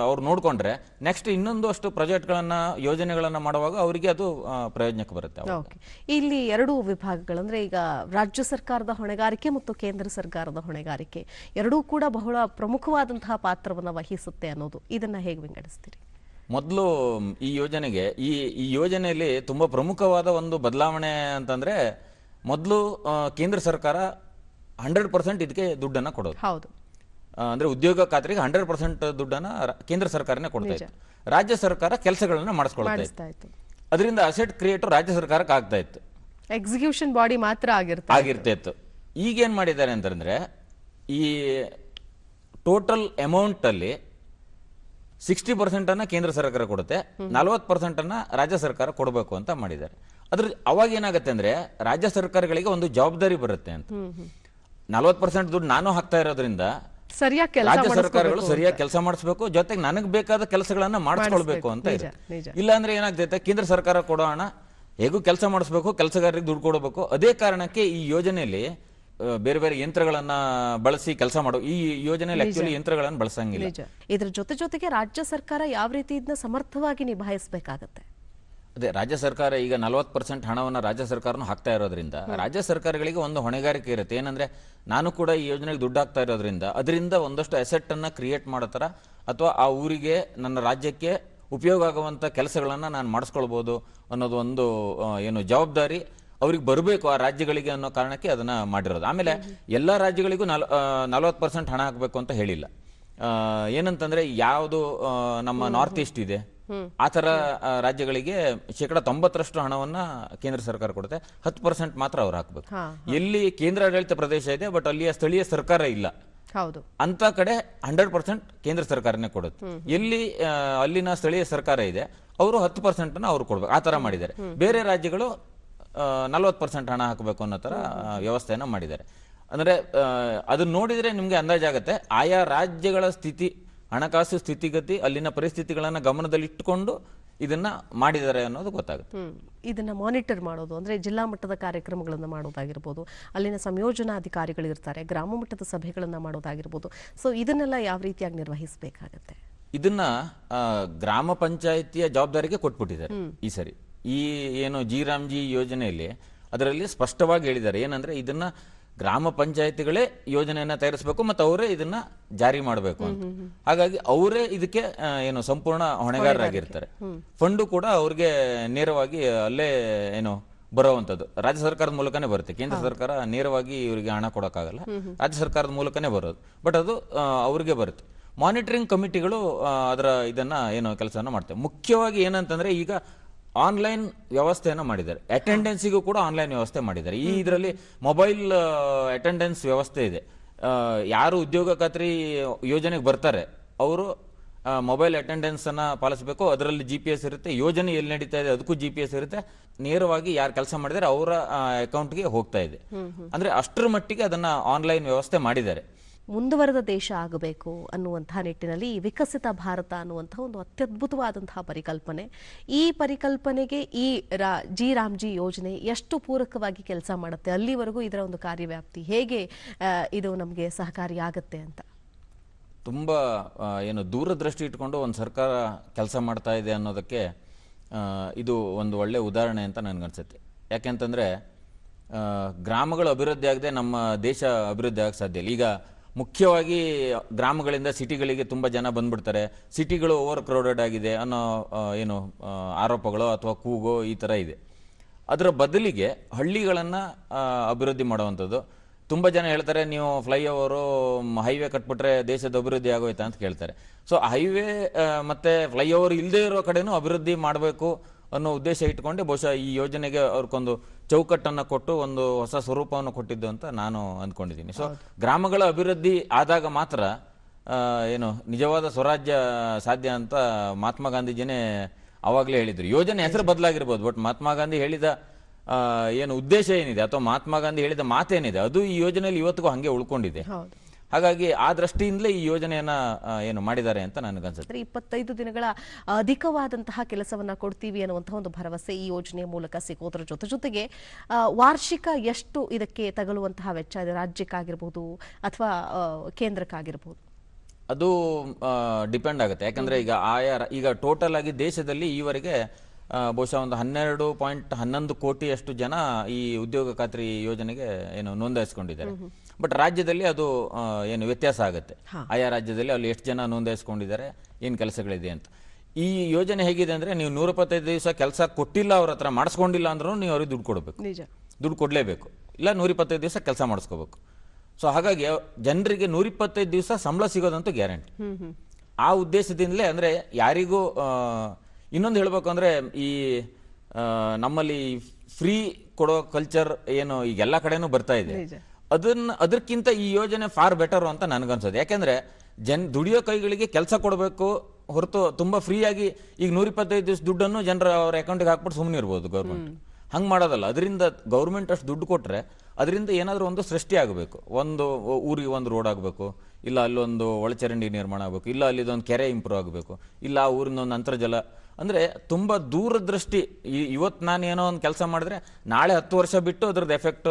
ಅವ್ರು ನೋಡ್ಕೊಂಡ್ರೆ ನೆಕ್ಸ್ಟ್ ಇನ್ನೊಂದು ಅಷ್ಟು ಯೋಜನೆಗಳನ್ನು ಯೋಜನೆಗಳನ್ನ ಮಾಡುವಾಗ ಅವರಿಗೆ ಅದು ಪ್ರಯೋಜನಕ್ಕೆ ಬರುತ್ತೆ ಓಕೆ ಇಲ್ಲಿ ಎರಡು ವಿಭಾಗಗಳು ಅಂದ್ರೆ ಈಗ ರಾಜ್ಯ ಸರ್ಕಾರದ ಹೊಣೆಗಾರಿಕೆ ಮತ್ತು ಕೇಂದ್ರ ಸರ್ಕಾರದ ಹೊಣೆಗಾರಿಕೆ ಎರಡೂ ಕೂಡ ಬಹಳ ಪ್ರಮುಖವಾದಂತಹ ಪಾತ್ರವನ್ನು ವಹಿಸುತ್ತೆ ಅನ್ನೋದು. ಇದನ್ನ ಹೇಗೆ ವಿಂಗಡಿಸ್ತೀರಿ? ಮೊದಲು ಈ ಯೋಜನೆಗೆ ಈ ಈ ಯೋಜನೆಯಲ್ಲಿ ತುಂಬ ಪ್ರಮುಖವಾದ ಒಂದು ಬದಲಾವಣೆ ಅಂತಂದ್ರೆ ಮೊದಲು ಕೇಂದ್ರ ಸರ್ಕಾರ ಹಂಡ್ರೆಡ್ ಪರ್ಸೆಂಟ್ ಇದಕ್ಕೆ ದುಡ್ಡನ್ನ ಕೊಡೋದು. ಹೌದು. ಅಂದ್ರೆ ಉದ್ಯೋಗ ಖಾತ್ರಿಗೆ ಹಂಡ್ರೆಡ್ ಪರ್ಸೆಂಟ್ ದುಡ್ಡನ್ನ ಕೇಂದ್ರ ಸರ್ಕಾರನೇ ಕೊಡ್ತಾ ಇತ್ತು. ರಾಜ್ಯ ಸರ್ಕಾರ ಕೆಲಸಗಳನ್ನು ಮಾಡಿಸ್ಕೊಳ್ತಾ ಇತ್ತು. ಅದರಿಂದ ಅಸೆಟ್ ಕ್ರಿಯೇಟ್ ರಾಜ್ಯ ಸರ್ಕಾರಕ್ಕೆ ಆಗ್ತಾ ಇತ್ತು. ಎಕ್ಸಿಕ್ಯೂಷನ್ ಬಾಡಿ ಮಾತ್ರ ಆಗಿರುತ್ತೆ ಆಗಿರ್ತಾ ಇತ್ತು. ಈಗೇನ್ ಮಾಡಿದ್ದಾರೆ ಅಂತಂದ್ರೆ ಈ ಟೋಟಲ್ ಅಮೌಂಟ್ ಅಲ್ಲಿ ಸಿಕ್ಸ್ಟಿ ಪರ್ಸೆಂಟ್ ಅನ್ನ ಕೇಂದ್ರ ಸರ್ಕಾರ ಕೊಡುತ್ತೆ ನಲವತ್ತು ಪರ್ಸೆಂಟ್ ಅನ್ನ ರಾಜ್ಯ ಸರ್ಕಾರ ಕೊಡಬೇಕು ಅಂತ ಮಾಡಿದ್ದಾರೆ. ಅದ್ರ ಅವಾಗ ಏನಾಗುತ್ತೆ ಅಂದ್ರೆ ರಾಜ್ಯ ಸರ್ಕಾರಗಳಿಗೆ ಒಂದು ಜವಾಬ್ದಾರಿ ಬರುತ್ತೆ ಅಂತ. ನಲವತ್ತು ಪರ್ಸೆಂಟ್ ದುಡ್ಡು ನಾನು ಹಾಕ್ತಾ ಇರೋದ್ರಿಂದ ಸರಿಯಾಗಿ ರಾಜ್ಯ ಸರ್ಕಾರಗಳು ಸರಿಯಾಗಿ ಕೆಲಸ ಮಾಡಿಸ್ಬೇಕು ಜೊತೆಗೆ ನನಗೆ ಬೇಕಾದ ಕೆಲಸಗಳನ್ನ ಮಾಡಿಸ್ಕೊಳ್ಬೇಕು ಅಂತ ಇದೆ. ಇಲ್ಲಾಂದ್ರೆ ಏನಾಗ್ತೈತೆ? ಕೇಂದ್ರ ಸರ್ಕಾರ ಕೊಡೋ ಹಣ ಹೇಗೂ ಕೆಲಸ ಮಾಡಿಸ್ಬೇಕು ಕೆಲಸಗಾರರಿಗೆ ದುಡ್ಡು ಕೊಡಬೇಕು. ಅದೇ ಕಾರಣಕ್ಕೆ ಈ ಯೋಜನೆಯಲ್ಲಿ ಬೇರೆ ಬೇರೆ ಯಂತ್ರಗಳನ್ನ ಬಳಸಿ ಕೆಲಸ ಮಾಡೋ ಈ ಯೋಜನೆಯಲ್ಲಿ ಆಕ್ಚುಲಿ ಯಂತ್ರಗಳನ್ನ ಬಳಸಂಗಿಲ್ಲ. ಇದ್ರ ಜೊತೆ ಜೊತೆಗೆ ರಾಜ್ಯ ಸರ್ಕಾರ ಯಾವ ರೀತಿ ಇದನ್ನ ಸಮರ್ಥವಾಗಿ ನಿಭಾಯಿಸಬೇಕಾಗತ್ತೆ? ಅದೇ ರಾಜ್ಯ ಸರ್ಕಾರ ಈಗ ನಲವತ್ತು ಪರ್ಸೆಂಟ್ ಹಣವನ್ನು ರಾಜ್ಯ ಸರ್ಕಾರನೂ ಹಾಕ್ತಾ ಇರೋದ್ರಿಂದ ರಾಜ್ಯ ಸರ್ಕಾರಗಳಿಗೆ ಒಂದು ಹೊಣೆಗಾರಿಕೆ ಇರುತ್ತೆ. ಏನಂದ್ರೆ ನಾನು ಕೂಡ ಈ ಯೋಜನೆಗೆ ದುಡ್ಡು ಹಾಕ್ತಾ ಇರೋದ್ರಿಂದ ಅದರಿಂದ ಒಂದಷ್ಟು ಅಸೆಟ್ ಅನ್ನ ಕ್ರಿಯೇಟ್ ಮಾಡೋ ಥರ ಅಥವಾ ಆ ಊರಿಗೆ ನನ್ನ ರಾಜ್ಯಕ್ಕೆ ಉಪಯೋಗ ಆಗುವಂತ ಕೆಲಸಗಳನ್ನ ನಾನು ಮಾಡಿಸ್ಕೊಳ್ಬೋದು ಅನ್ನೋದು ಒಂದು ಏನು ಜವಾಬ್ದಾರಿ ಅವ್ರಿಗೆ ಬರಬೇಕು ಆ ರಾಜ್ಯಗಳಿಗೆ ಅನ್ನೋ ಕಾರಣಕ್ಕೆ ಅದನ್ನ ಮಾಡಿರೋದು. ಆಮೇಲೆ ಎಲ್ಲಾ ರಾಜ್ಯಗಳಿಗೂ ನಲ್ ನಲವತ್ತು ಪರ್ಸೆಂಟ್ ಹಣ ಹಾಕಬೇಕು ಅಂತ ಹೇಳಿಲ್ಲ. ಏನಂತಂದ್ರೆ ಯಾವುದು ನಮ್ಮ ನಾರ್ತ್ ಈಸ್ಟ್ ಇದೆ ಆ ಥರ ರಾಜ್ಯಗಳಿಗೆ ಶೇಕಡ ತೊಂಬತ್ತರಷ್ಟು ಹಣವನ್ನ ಕೇಂದ್ರ ಸರ್ಕಾರ ಕೊಡುತ್ತೆ. ಹತ್ತು ಪರ್ಸೆಂಟ್ ಮಾತ್ರ ಅವ್ರು ಹಾಕಬೇಕು. ಎಲ್ಲಿ ಕೇಂದ್ರಾಡಳಿತ ಪ್ರದೇಶ ಇದೆ ಬಟ್ ಅಲ್ಲಿಯ ಸ್ಥಳೀಯ ಸರ್ಕಾರ ಇಲ್ಲ. ಹೌದು. ಅಂತ ಕಡೆ ಹಂಡ್ರೆಡ್ ಪರ್ಸೆಂಟ್ ಕೇಂದ್ರ ಸರ್ಕಾರನೇ ಕೊಡುತ್ತೆ. ಎಲ್ಲಿ ಅಲ್ಲಿನ ಸ್ಥಳೀಯ ಸರ್ಕಾರ ಇದೆ ಅವರು ಹತ್ತು ಪರ್ಸೆಂಟ್ ಅವ್ರು ಕೊಡ್ಬೇಕು. ಆ ತರ ಮಾಡಿದ್ದಾರೆ. ಬೇರೆ ರಾಜ್ಯಗಳು ನಲ್ವತ್ತು ಪರ್ಸೆಂಟ್ ಹಣ ಹಾಕಬೇಕು ಅನ್ನೋ ತರ ವ್ಯವಸ್ಥೆಯನ್ನ ಮಾಡಿದ್ದಾರೆ. ಅಂದ್ರೆ ಅದನ್ನ ನೋಡಿದ್ರೆ ನಿಮ್ಗೆ ಅಂದಾಜಾಗತ್ತೆ. ಆಯಾ ರಾಜ್ಯಗಳ ಸ್ಥಿತಿ ಹಣಕಾಸು ಸ್ಥಿತಿಗತಿ ಅಲ್ಲಿನ ಪರಿಸ್ಥಿತಿಗಳನ್ನ ಗಮನದಲ್ಲಿಟ್ಟುಕೊಂಡು ಇದನ್ನ ಮಾಡಿದ್ದಾರೆ ಅನ್ನೋದು ಗೊತ್ತಾಗುತ್ತೆ. ಇದನ್ನ ಮಾನಿಟರ್ ಮಾಡೋದು ಅಂದ್ರೆ ಜಿಲ್ಲಾ ಮಟ್ಟದ ಕಾರ್ಯಕ್ರಮಗಳನ್ನ ಮಾಡೋದಾಗಿರ್ಬೋದು ಅಲ್ಲಿನ ಸಂಯೋಜನಾಧಿಕಾರಿಗಳು ಇರ್ತಾರೆ ಗ್ರಾಮ ಮಟ್ಟದ ಸಭೆಗಳನ್ನ ಮಾಡೋದಾಗಿರ್ಬೋದು. ಸೊ ಇದನ್ನೆಲ್ಲ ಯಾವ ರೀತಿಯಾಗಿ ನಿರ್ವಹಿಸಬೇಕಾಗತ್ತೆ? ಇದನ್ನ ಗ್ರಾಮ ಪಂಚಾಯಿತಿಯ ಜವಾಬ್ದಾರಿಗೆ ಕೊಟ್ಬಿಟ್ಟಿದ್ದಾರೆ ಈ ಸರಿ. ಈ ಏನು ಜಿ ರಾಮ್ಜಿ ಯೋಜನೆಯಲ್ಲಿ ಅದರಲ್ಲಿ ಸ್ಪಷ್ಟವಾಗಿ ಹೇಳಿದ್ದಾರೆ. ಏನಂದ್ರೆ ಇದನ್ನ ಗ್ರಾಮ ಪಂಚಾಯತಿಗಳೇ ಯೋಜನೆಯನ್ನ ತಯಾರಿಸಬೇಕು ಮತ್ತು ಅವರೇ ಇದನ್ನ ಜಾರಿ ಮಾಡಬೇಕು ಅಂತ. ಹಾಗಾಗಿ ಅವರೇ ಇದಕ್ಕೆ ಏನು ಸಂಪೂರ್ಣ ಹೊಣೆಗಾರರಾಗಿರ್ತಾರೆ. ಫಂಡು ಕೂಡ ಅವ್ರಿಗೆ ನೇರವಾಗಿ ಅಲ್ಲೇ ಏನು ಬರುವಂತದ್ದು ರಾಜ್ಯ ಸರ್ಕಾರದ ಮೂಲಕನೇ ಬರುತ್ತೆ. ಕೇಂದ್ರ ಸರ್ಕಾರ ನೇರವಾಗಿ ಇವರಿಗೆ ಹಣ ಕೊಡೋಕ್ಕಾಗಲ್ಲ. ರಾಜ್ಯ ಸರ್ಕಾರದ ಮೂಲಕನೇ ಬರೋದು. ಬಟ್ ಅದು ಅವರಿಗೆ ಅವ್ರಿಗೆ ಬರುತ್ತೆ. ಮಾನಿಟರಿಂಗ್ ಕಮಿಟಿಗಳು ಅದರ ಇದನ್ನ ಏನು ಕೆಲಸನ ಮಾಡ್ತವೆ. ಮುಖ್ಯವಾಗಿ ಏನಂತಂದ್ರೆ ಈಗ ಆನ್ಲೈನ್ ವ್ಯವಸ್ಥೆಯನ್ನು ಮಾಡಿದ್ದಾರೆ. ಅಟೆಂಡೆನ್ಸಿಗೂ ಕೂಡ ಆನ್ಲೈನ್ ವ್ಯವಸ್ಥೆ ಮಾಡಿದ್ದಾರೆ. ಈ ಇದರಲ್ಲಿ ಮೊಬೈಲ್ ಅಟೆಂಡೆನ್ಸ್ ವ್ಯವಸ್ಥೆ ಇದೆ. ಯಾರು ಉದ್ಯೋಗ ಖಾತ್ರಿ ಯೋಜನೆಗೆ ಬರ್ತಾರೆ ಅವರು ಮೊಬೈಲ್ ಅಟೆಂಡೆನ್ಸ್ ಅನ್ನ ಪಾಲಿಸಬೇಕು. ಅದರಲ್ಲಿ ಜಿ ಪಿ ಎಸ್ ಇರುತ್ತೆ. ಯೋಜನೆ ಎಲ್ಲಿ ನಡೀತಾ ಇದೆ ಅದಕ್ಕೂ ಜಿ ಪಿ ಎಸ್ ಇರುತ್ತೆ. ನೇರವಾಗಿ ಯಾರು ಕೆಲಸ ಮಾಡಿದರೆ ಅವರ ಅಕೌಂಟ್ಗೆ ಹೋಗ್ತಾ ಇದೆ. ಅಂದ್ರೆ ಅಷ್ಟರ ಮಟ್ಟಿಗೆ ಅದನ್ನ ಆನ್ಲೈನ್ ವ್ಯವಸ್ಥೆ ಮಾಡಿದ್ದಾರೆ. ಮುಂದುವರೆದ ದೇಶ ಆಗಬೇಕು ಅನ್ನುವಂತಹ ನಿಟ್ಟಿನಲ್ಲಿ ವಿಕಸಿತ ಭಾರತ ಅನ್ನುವಂತಹ ಒಂದು ಅತ್ಯದ್ಭುತವಾದಂತಹ ಪರಿಕಲ್ಪನೆ. ಈ ಪರಿಕಲ್ಪನೆಗೆ ಈ ರಾ, ಜಿ ರಾಮ್ಜಿ ಯೋಜನೆ ಎಷ್ಟು ಪೂರಕವಾಗಿ ಕೆಲಸ ಮಾಡುತ್ತೆ, ಅಲ್ಲಿವರೆಗೂ ಇದರ ಒಂದು ಕಾರ್ಯವ್ಯಾಪ್ತಿ ಹೇಗೆ ಇದು ನಮಗೆ ಸಹಕಾರಿಯಾಗುತ್ತೆ ಅಂತ? ತುಂಬ ಏನು ದೂರದೃಷ್ಟಿ ಇಟ್ಕೊಂಡು ಒಂದು ಸರ್ಕಾರ ಕೆಲಸ ಮಾಡ್ತಾ ಇದೆ ಅನ್ನೋದಕ್ಕೆ ಇದು ಒಂದು ಒಳ್ಳೆ ಉದಾಹರಣೆ ಅಂತ ನನಗನ್ಸುತ್ತೆ ಯಾಕೆಂತಂದರೆ ಗ್ರಾಮಗಳು ಅಭಿವೃದ್ಧಿ ಆಗದೆ ನಮ್ಮ ದೇಶ ಅಭಿವೃದ್ಧಿ ಆಗಕ್ಕೆ ಸಾಧ್ಯ ಇಲ್ಲ. ಈಗ ಮುಖ್ಯವಾಗಿ ಗ್ರಾಮಗಳಿಂದ ಸಿಟಿಗಳಿಗೆ ತುಂಬ ಜನ ಬಂದ್ಬಿಡ್ತಾರೆ. ಸಿಟಿಗಳು ಓವರ್ ಕ್ರೌಡೆಡ್ ಆಗಿದೆ ಅನ್ನೋ ಏನು ಆರೋಪಗಳು ಅಥವಾ ಕೂಗೋ ಈ ಥರ ಇದೆ. ಅದರ ಬದಲಿಗೆ ಹಳ್ಳಿಗಳನ್ನು ಅಭಿವೃದ್ಧಿ ಮಾಡುವಂಥದ್ದು. ತುಂಬ ಜನ ಹೇಳ್ತಾರೆ, ನೀವು ಫ್ಲೈಓವರು ಹೈವೇ ಕಟ್ಬಿಟ್ರೆ ದೇಶದ ಅಭಿವೃದ್ಧಿ ಆಗೋಯ್ತಾ ಅಂತ ಕೇಳ್ತಾರೆ. ಸೊ ಹೈವೇ ಮತ್ತೆ ಫ್ಲೈಓವರ್ ಇಲ್ಲದೆ ಇರೋ ಕಡೆನೂ ಅಭಿವೃದ್ಧಿ ಮಾಡಬೇಕು. ಅನ್ನೋ ಉದ್ದೇಶ ಇಟ್ಕೊಂಡೆ ಬಹುಶಃ ಈ ಯೋಜನೆಗೆ ಅವ್ರಿಗೊಂದು ಚೌಕಟ್ಟನ್ನು ಕೊಟ್ಟು ಒಂದು ಹೊಸ ಸ್ವರೂಪವನ್ನು ಕೊಟ್ಟಿದ್ದು ಅಂತ ನಾನು ಅಂದ್ಕೊಂಡಿದ್ದೀನಿ. ಸೊ ಗ್ರಾಮಗಳ ಅಭಿವೃದ್ಧಿ ಆದಾಗ ಮಾತ್ರ ಏನು ನಿಜವಾದ ಸ್ವರಾಜ್ಯ ಸಾಧ್ಯ ಅಂತ ಮಹಾತ್ಮ ಗಾಂಧೀಜಿನೇ ಅವಾಗಲೇ ಹೇಳಿದ್ರು. ಯೋಜನೆ ಹೆಸರು ಬದಲಾಗಿರ್ಬೋದು ಬಟ್ ಮಹಾತ್ಮ ಗಾಂಧಿ ಹೇಳಿದ ಏನು ಉದ್ದೇಶ ಏನಿದೆ? ಅಥವಾ ಮಹಾತ್ಮ ಗಾಂಧಿ ಹೇಳಿದ ಮಾತೇನಿದೆ? ಅದು ಈ ಯೋಜನೆಯಲ್ಲಿ ಇವತ್ತಿಗೂ ಹಂಗೆ ಉಳ್ಕೊಂಡಿದೆ. ಹಾಗಾಗಿ ಆ ದೃಷ್ಟಿಯಿಂದಲೇ ಈ ಯೋಜನೆಯನ್ನ ಏನು ಮಾಡಿದ್ದಾರೆ ಅಂತ ನನಗನ್ಸುತ್ತೆ. ಅನ್ಸುತ್ತೆ ಇಪ್ಪತ್ತೈದು ದಿನಗಳ ಅಧಿಕವಾದಂತಹ ಕೆಲಸವನ್ನ ಕೊಡ್ತೀವಿ ಅನ್ನುವಂತಹ ಒಂದು ಭರವಸೆ ಈ ಯೋಜನೆಯ ಮೂಲಕ ಸಿಗೋದ್ರ ಜೊತೆ ಜೊತೆಗೆ ವಾರ್ಷಿಕ ಎಷ್ಟು ಇದಕ್ಕೆ ತಗಲುವಂತಹ ವೆಚ್ಚ ಇದೆ? ರಾಜ್ಯಕ್ಕಾಗಿರ್ಬೋದು ಅಥವಾ ಕೇಂದ್ರಕ್ಕಾಗಿರ್ಬಹುದು ಕೇಂದ್ರಕ್ಕಾಗಿರ್ಬೋದು? ಅದು ಡಿಪೆಂಡ್ ಆಗುತ್ತೆ. ಯಾಕಂದ್ರೆ ಈಗ ಆಯಾ ಈಗ ಟೋಟಲ್ ಆಗಿ ದೇಶದಲ್ಲಿ ಈವರೆಗೆ ಬಹುಶಃ ಒಂದು ಹನ್ನೆರಡು ಪಾಯಿಂಟ್ ಹನ್ನೊಂದು ಕೋಟಿಯಷ್ಟು ಜನ ಈ ಉದ್ಯೋಗ ಖಾತ್ರಿ ಯೋಜನೆಗೆ ಏನು ನೋಂದಾಯಿಸ್ಕೊಂಡಿದ್ದಾರೆ. ಬಟ್ ರಾಜ್ಯದಲ್ಲಿ ಅದು ಏನು ವ್ಯತ್ಯಾಸ ಆಗುತ್ತೆ. ಆಯಾ ರಾಜ್ಯದಲ್ಲಿ ಅಲ್ಲಿ ಎಷ್ಟು ಜನ ನೋಂದಾಯಿಸ್ಕೊಂಡಿದ್ದಾರೆ ಏನು ಕೆಲಸಗಳಿದೆ ಅಂತ. ಈ ಯೋಜನೆ ಹೇಗಿದೆ ಅಂದ್ರೆ ನೀವು ನೂರಪ್ಪತ್ತೈದು ದಿವಸ ಕೆಲಸ ಕೊಟ್ಟಿಲ್ಲ ಅವ್ರ ಹತ್ರ ಮಾಡಿಸ್ಕೊಂಡಿಲ್ಲ ಅಂದ್ರೂ ನೀವು ಅವ್ರಿಗೆ ದುಡ್ಡು ಕೊಡಬೇಕು. ದುಡ್ಡು ಕೊಡಲೇಬೇಕು. ಇಲ್ಲ ನೂರಿಪ್ಪತ್ತೈದು ದಿವಸ ಕೆಲಸ ಮಾಡಿಸ್ಕೋಬೇಕು. ಸೊ ಹಾಗಾಗಿ ಜನರಿಗೆ ನೂರಿಪ್ಪತ್ತೈದು ದಿವಸ ಸಂಬಳ ಸಿಗೋದಂತೂ ಗ್ಯಾರಂಟಿ. ಆ ಉದ್ದೇಶದಿಂದಲೇ ಅಂದ್ರೆ ಯಾರಿಗೂ ಇನ್ನೊಂದು ಹೇಳಬೇಕು ಅಂದ್ರೆ ಈ ನಮ್ಮಲ್ಲಿ ಫ್ರೀ ಕೊಡೋ ಕಲ್ಚರ್ ಏನು ಈಗ ಎಲ್ಲ ಕಡೆನೂ ಬರ್ತಾ ಇದೆ. ಅದನ್ನ ಅದಕ್ಕಿಂತ ಈ ಯೋಜನೆ ಫಾರ್ ಬೆಟರ್ ಅಂತ ನನಗನ್ಸೋದು. ಯಾಕೆಂದ್ರೆ ಜನ್ ದುಡಿಯೋ ಕೈಗಳಿಗೆ ಕೆಲಸ ಕೊಡಬೇಕು ಹೊರತು ತುಂಬಾ ಫ್ರೀಯಾಗಿ ಆಗಿ ಈಗ ನೂರಿಪ್ಪತ್ತೈದು ದಿವಸ ದುಡ್ಡನ್ನು ಜನರ ಅವ್ರ ಅಕೌಂಟಿಗೆ ಹಾಕ್ಬಿಟ್ಟು ಸುಮ್ಮನೆ ಇರ್ಬೋದು ಗೌರ್ಮೆಂಟ್ ಹಂಗೆ ಮಾಡೋದಲ್ಲ. ಅದರಿಂದ ಗೌರ್ಮೆಂಟ್ ಅಷ್ಟು ದುಡ್ಡು ಕೊಟ್ರೆ ಅದರಿಂದ ಏನಾದರೂ ಒಂದು ಸೃಷ್ಟಿ ಆಗಬೇಕು. ಒಂದು ಊರಿಗೆ ಒಂದು ರೋಡ್ ಆಗಬೇಕು ಇಲ್ಲ ಅಲ್ಲೊಂದು ಒಳಚರಂಡಿ ನಿರ್ಮಾಣ ಆಗಬೇಕು ಇಲ್ಲ ಅಲ್ಲಿದೊಂದು ಕೆರೆ ಇಂಪ್ರೂವ್ ಆಗಬೇಕು ಇಲ್ಲ ಆ ಊರಿನ ಒಂದು ಅಂತರ್ಜಲ ಅಂದ್ರೆ ತುಂಬಾ ದೂರದೃಷ್ಟಿ ಇವತ್ತು ನಾನು ಏನೋ ಒಂದು ಕೆಲಸ ಮಾಡಿದ್ರೆ ನಾಳೆ ಹತ್ತು ವರ್ಷ ಬಿಟ್ಟು ಅದ್ರದ್ದು ಎಫೆಕ್ಟ್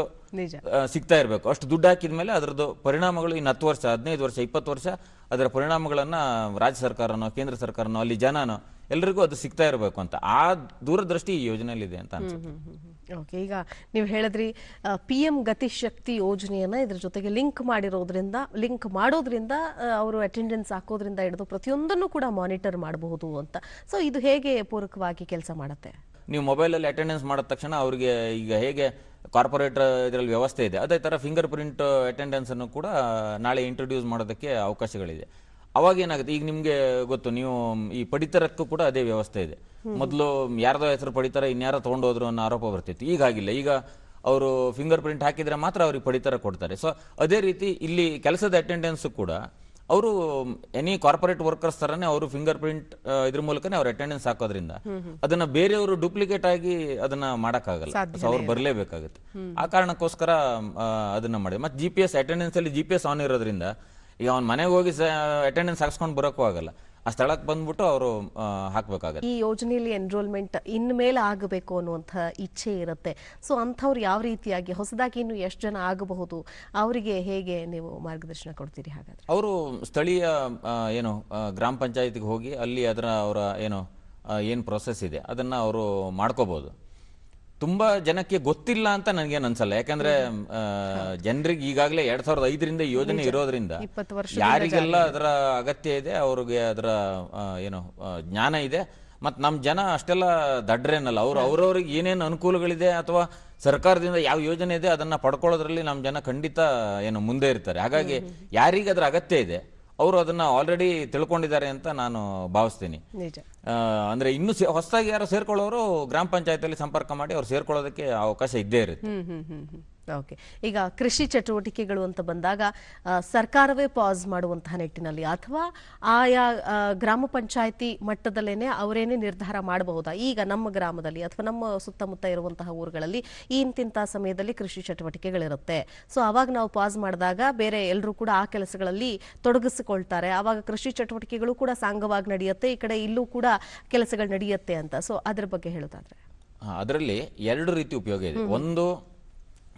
ಸಿಗ್ತಾ ಇರಬೇಕು. ಅಷ್ಟು ದುಡ್ಡು ಹಾಕಿದ ಮೇಲೆ ಅದರದ್ದು ಪರಿಣಾಮಗಳು ಇನ್ನು ಹತ್ತು ವರ್ಷ ಹದಿನೈದು ವರ್ಷ ಇಪ್ಪತ್ತು ವರ್ಷ ಅದರ ಪರಿಣಾಮಗಳನ್ನು ರಾಜ್ಯ ಸರ್ಕಾರನೋ ಕೇಂದ್ರ ಸರ್ಕಾರನೋ ಅಲ್ಲಿ ಜನನೋ ಎಲ್ರಿಗೂ ಅದು ಸಿಗ್ತಾ ಇರಬೇಕು ಅಂತ. ಆ ದೂರದೃಷ್ಟಿ ಈ ಯೋಜನೆಯಲ್ಲಿ ಇದೆ ಅಂತ ಅನ್ಸುತ್ತೆ. ಓಕೆ ಈಗ ನೀವು ಹೇಳಿದ್ರಿ ಪಿ ಎಂ ಗತಿಶಕ್ತಿ ಯೋಜನೆಯನ್ನ ಇದ್ರ ಜೊತೆಗೆ ಲಿಂಕ್ ಮಾಡಿರೋದ್ರಿಂದ ಲಿಂಕ್ ಮಾಡೋದ್ರಿಂದ ಅವರು ಅಟೆಂಡೆನ್ಸ್ ಹಾಕೋದ್ರಿಂದ ಹಿಡಿದು ಪ್ರತಿಯೊಂದನ್ನು ಕೂಡ ಮಾನಿಟರ್ ಮಾಡಬಹುದು ಅಂತ. ಸೊ ಇದು ಹೇಗೆ ಪೂರಕವಾಗಿ ಕೆಲಸ ಮಾಡುತ್ತೆ? ನೀವು ಮೊಬೈಲಲ್ಲಿ ಅಟೆಂಡೆನ್ಸ್ ಮಾಡಿದ ತಕ್ಷಣ ಅವರಿಗೆ ಈಗ ಹೇಗೆ ಕಾರ್ಪೊರೇಟ್ ಇದರಲ್ಲಿ ವ್ಯವಸ್ಥೆ ಇದೆ ಅದೇ ಥರ ಫಿಂಗರ್ ಪ್ರಿಂಟ್ ಅಟೆಂಡೆನ್ಸ್ ಅನ್ನು ಕೂಡ ನಾಳೆ ಇಂಟ್ರೊಡ್ಯೂಸ್ ಮಾಡೋದಕ್ಕೆ ಅವಕಾಶಗಳಿದೆ. ಅವಾಗ ಏನಾಗುತ್ತೆ? ಈಗ ನಿಮಗೆ ಗೊತ್ತು ನೀವು ಈ ಪಡಿತರಕ್ಕೂ ಕೂಡ ಅದೇ ವ್ಯವಸ್ಥೆ ಇದೆ. ಮೊದಲು ಯಾರದೋ ಹೆಸರು ಪಡಿತರ ಇನ್ಯಾರೋ ತೊಗೊಂಡೋದ್ರು ಅನ್ನೋ ಆರೋಪ ಬರ್ತಿತ್ತು. ಈಗ ಆಗಿಲ್ಲ. ಈಗ ಅವರು ಫಿಂಗರ್ ಪ್ರಿಂಟ್ ಹಾಕಿದ್ರೆ ಮಾತ್ರ ಅವ್ರಿಗೆ ಪಡಿತರ ಕೊಡ್ತಾರೆ. ಸೊ ಅದೇ ರೀತಿ ಇಲ್ಲಿ ಕೆಲಸದ ಅಟೆಂಡೆನ್ಸ್ ಕೂಡ ಅವರು ಎನಿ ಕಾರ್ಪೊರೇಟ್ ವರ್ಕರ್ಸ್ ತರನೇ ಅವರು ಫಿಂಗರ್ ಪ್ರಿಂಟ್ ಇದ್ರ ಮೂಲಕನೇ ಅವ್ರ ಅಟೆಂಡೆನ್ಸ್ ಹಾಕೋದ್ರಿಂದ ಅದನ್ನ ಬೇರೆಯವರು ಡೂಪ್ಲಿಕೇಟ್ ಆಗಿ ಅದನ್ನ ಮಾಡಕ್ಕಾಗಲ್ಲ. ಸೊ ಅವ್ರು ಬರಲೇಬೇಕಾಗುತ್ತೆ. ಆ ಕಾರಣಕ್ಕೋಸ್ಕರ ಅದನ್ನ ಮಾಡಿ ಮತ್ತೆ ಜಿ ಪಿ ಎಸ್ ಅಟೆಂಡೆನ್ಸ್ ಅಲ್ಲಿ ಜಿ ಪಿ ಎಸ್ ಆನ್ ಇರೋದ್ರಿಂದ ಈಗ ಅವ್ನ ಮನೆಗೆ ಹೋಗಿ ಅಟೆಂಡೆನ್ಸ್ ಹಾಕ್ಸ್ಕೊಂಡು ಬರೋಕ್ಕೂ ಆಗಲ್ಲ. ಆ ಸ್ಥಳಕ್ಕೆ ಬಂದ್ಬಿಟ್ಟು ಅವರು ಹಾಕ್ಬೇಕಾಗತ್ತೆ. ಈ ಯೋಜನೆಯಲ್ಲಿ ಎನ್ರೋಲ್ಮೆಂಟ್ ಇನ್ಮೇಲೆ ಆಗಬೇಕು ಅನ್ನುವಂಥ ಇಚ್ಛೆ ಇರುತ್ತೆ. ಸೊ ಅಂಥವ್ರು ಯಾವ ರೀತಿಯಾಗಿ ಹೊಸದಾಗಿ ಇನ್ನು ಎಷ್ಟು ಜನ ಆಗಬಹುದು ಅವರಿಗೆ ಹೇಗೆ ನೀವು ಮಾರ್ಗದರ್ಶನ ಕೊಡ್ತೀರಿ ಹಾಗಾದ್ರೆ? ಅವರು ಸ್ಥಳೀಯ ಏನು ಗ್ರಾಮ ಪಂಚಾಯತಿಗೆ ಹೋಗಿ ಅಲ್ಲಿ ಅದರ ಅವರ ಏನು ಏನು ಪ್ರೊಸೆಸ್ ಇದೆ ಅದನ್ನು ಅವರು ಮಾಡ್ಕೋಬೋದು. ತುಂಬಾ ಜನಕ್ಕೆ ಗೊತ್ತಿಲ್ಲ ಅಂತ ನನಗೇನು ಅನ್ಸಲ್ಲ ಯಾಕಂದ್ರೆ ಜನರಿಗೆ ಈಗಾಗಲೇ ಎರಡ್ ಸಾವಿರದ ಐದರಿಂದ ಯೋಜನೆ ಇರೋದ್ರಿಂದ ಯಾರಿಗೆಲ್ಲ ಅದರ ಅಗತ್ಯ ಇದೆ ಅವ್ರಿಗೆ ಅದರ ಏನು ಜ್ಞಾನ ಇದೆ. ಮತ್ ನಮ್ ಜನ ಅಷ್ಟೆಲ್ಲ ದಡ್ರೇನಲ್ಲ ಅವ್ರು ಅವ್ರವ್ರಿಗೆ ಏನೇನು ಅನುಕೂಲಗಳಿದೆ ಅಥವಾ ಸರ್ಕಾರದಿಂದ ಯಾವ ಯೋಜನೆ ಇದೆ ಅದನ್ನ ಪಡ್ಕೊಳ್ಳೋದ್ರಲ್ಲಿ ನಮ್ ಜನ ಖಂಡಿತ ಏನು ಮುಂದೆ ಇರ್ತಾರೆ. ಹಾಗಾಗಿ ಯಾರಿಗೆ ಅದರ ಅಗತ್ಯ ಇದೆ. ಅವರು ಅದನ್ನ ಆಲ್ರೆಡಿ ತಿಳ್ಕೊಂಡಿದ್ದಾರೆ ಅಂತ ನಾನು ಭಾವಿಸ್ತೀನಿ. ಅಂದ್ರೆ ಇನ್ನು ಹೊಸದಾಗಿ ಯಾರು ಸೇರ್ಕೊಳ್ಳೋರು ಗ್ರಾಮ ಪಂಚಾಯತಿಯಲ್ಲಿ ಸಂಪರ್ಕ ಮಾಡಿ ಅವ್ರು ಸೇರ್ಕೊಳ್ಳೋದಕ್ಕೆ ಅವಕಾಶ ಇದ್ದೇ ಇರುತ್ತೆ. ಓಕೆ. ಈಗ ಕೃಷಿ ಚಟುವಟಿಕೆಗಳು ಅಂತ ಬಂದಾಗ ಸರ್ಕಾರವೇ ಪಾಸ್ ಮಾಡುವಂತಹ ನಿಟ್ಟಿನಲ್ಲಿ ಅಥವಾ ಆಯಾ ಗ್ರಾಮ ಪಂಚಾಯಿತಿ ಮಟ್ಟದಲ್ಲೇನೆ ಅವರೇನೆ ನಿರ್ಧಾರ ಮಾಡಬಹುದಾ? ಈಗ ನಮ್ಮ ಗ್ರಾಮದಲ್ಲಿ ಅಥವಾ ನಮ್ಮ ಸುತ್ತಮುತ್ತ ಇರುವಂತಹ ಊರುಗಳಲ್ಲಿ ಈ ಇಂತಿಂತ ಸಮಯದಲ್ಲಿ ಕೃಷಿ ಚಟುವಟಿಕೆಗಳಿರುತ್ತೆ. ಸೊ ಅವಾಗ ನಾವು ಪಾಸ್ ಮಾಡಿದಾಗ ಬೇರೆ ಎಲ್ಲರೂ ಕೂಡ ಆ ಕೆಲಸಗಳಲ್ಲಿ ತೊಡಗಿಸಿಕೊಳ್ತಾರೆ. ಆವಾಗ ಕೃಷಿ ಚಟುವಟಿಕೆಗಳು ಕೂಡ ಸಾಂಗವಾಗಿ ನಡೆಯುತ್ತೆ ಈ ಕಡೆ ಇಲ್ಲೂ ಕೂಡ ಕೆಲಸಗಳು ನಡೆಯುತ್ತೆ ಅಂತ. ಸೊ ಅದ್ರ ಬಗ್ಗೆ ಹೇಳೋದಾದ್ರೆ. ಅದರಲ್ಲಿ ಎರಡು ರೀತಿ ಉಪಯೋಗ ಇದೆ. ಒಂದು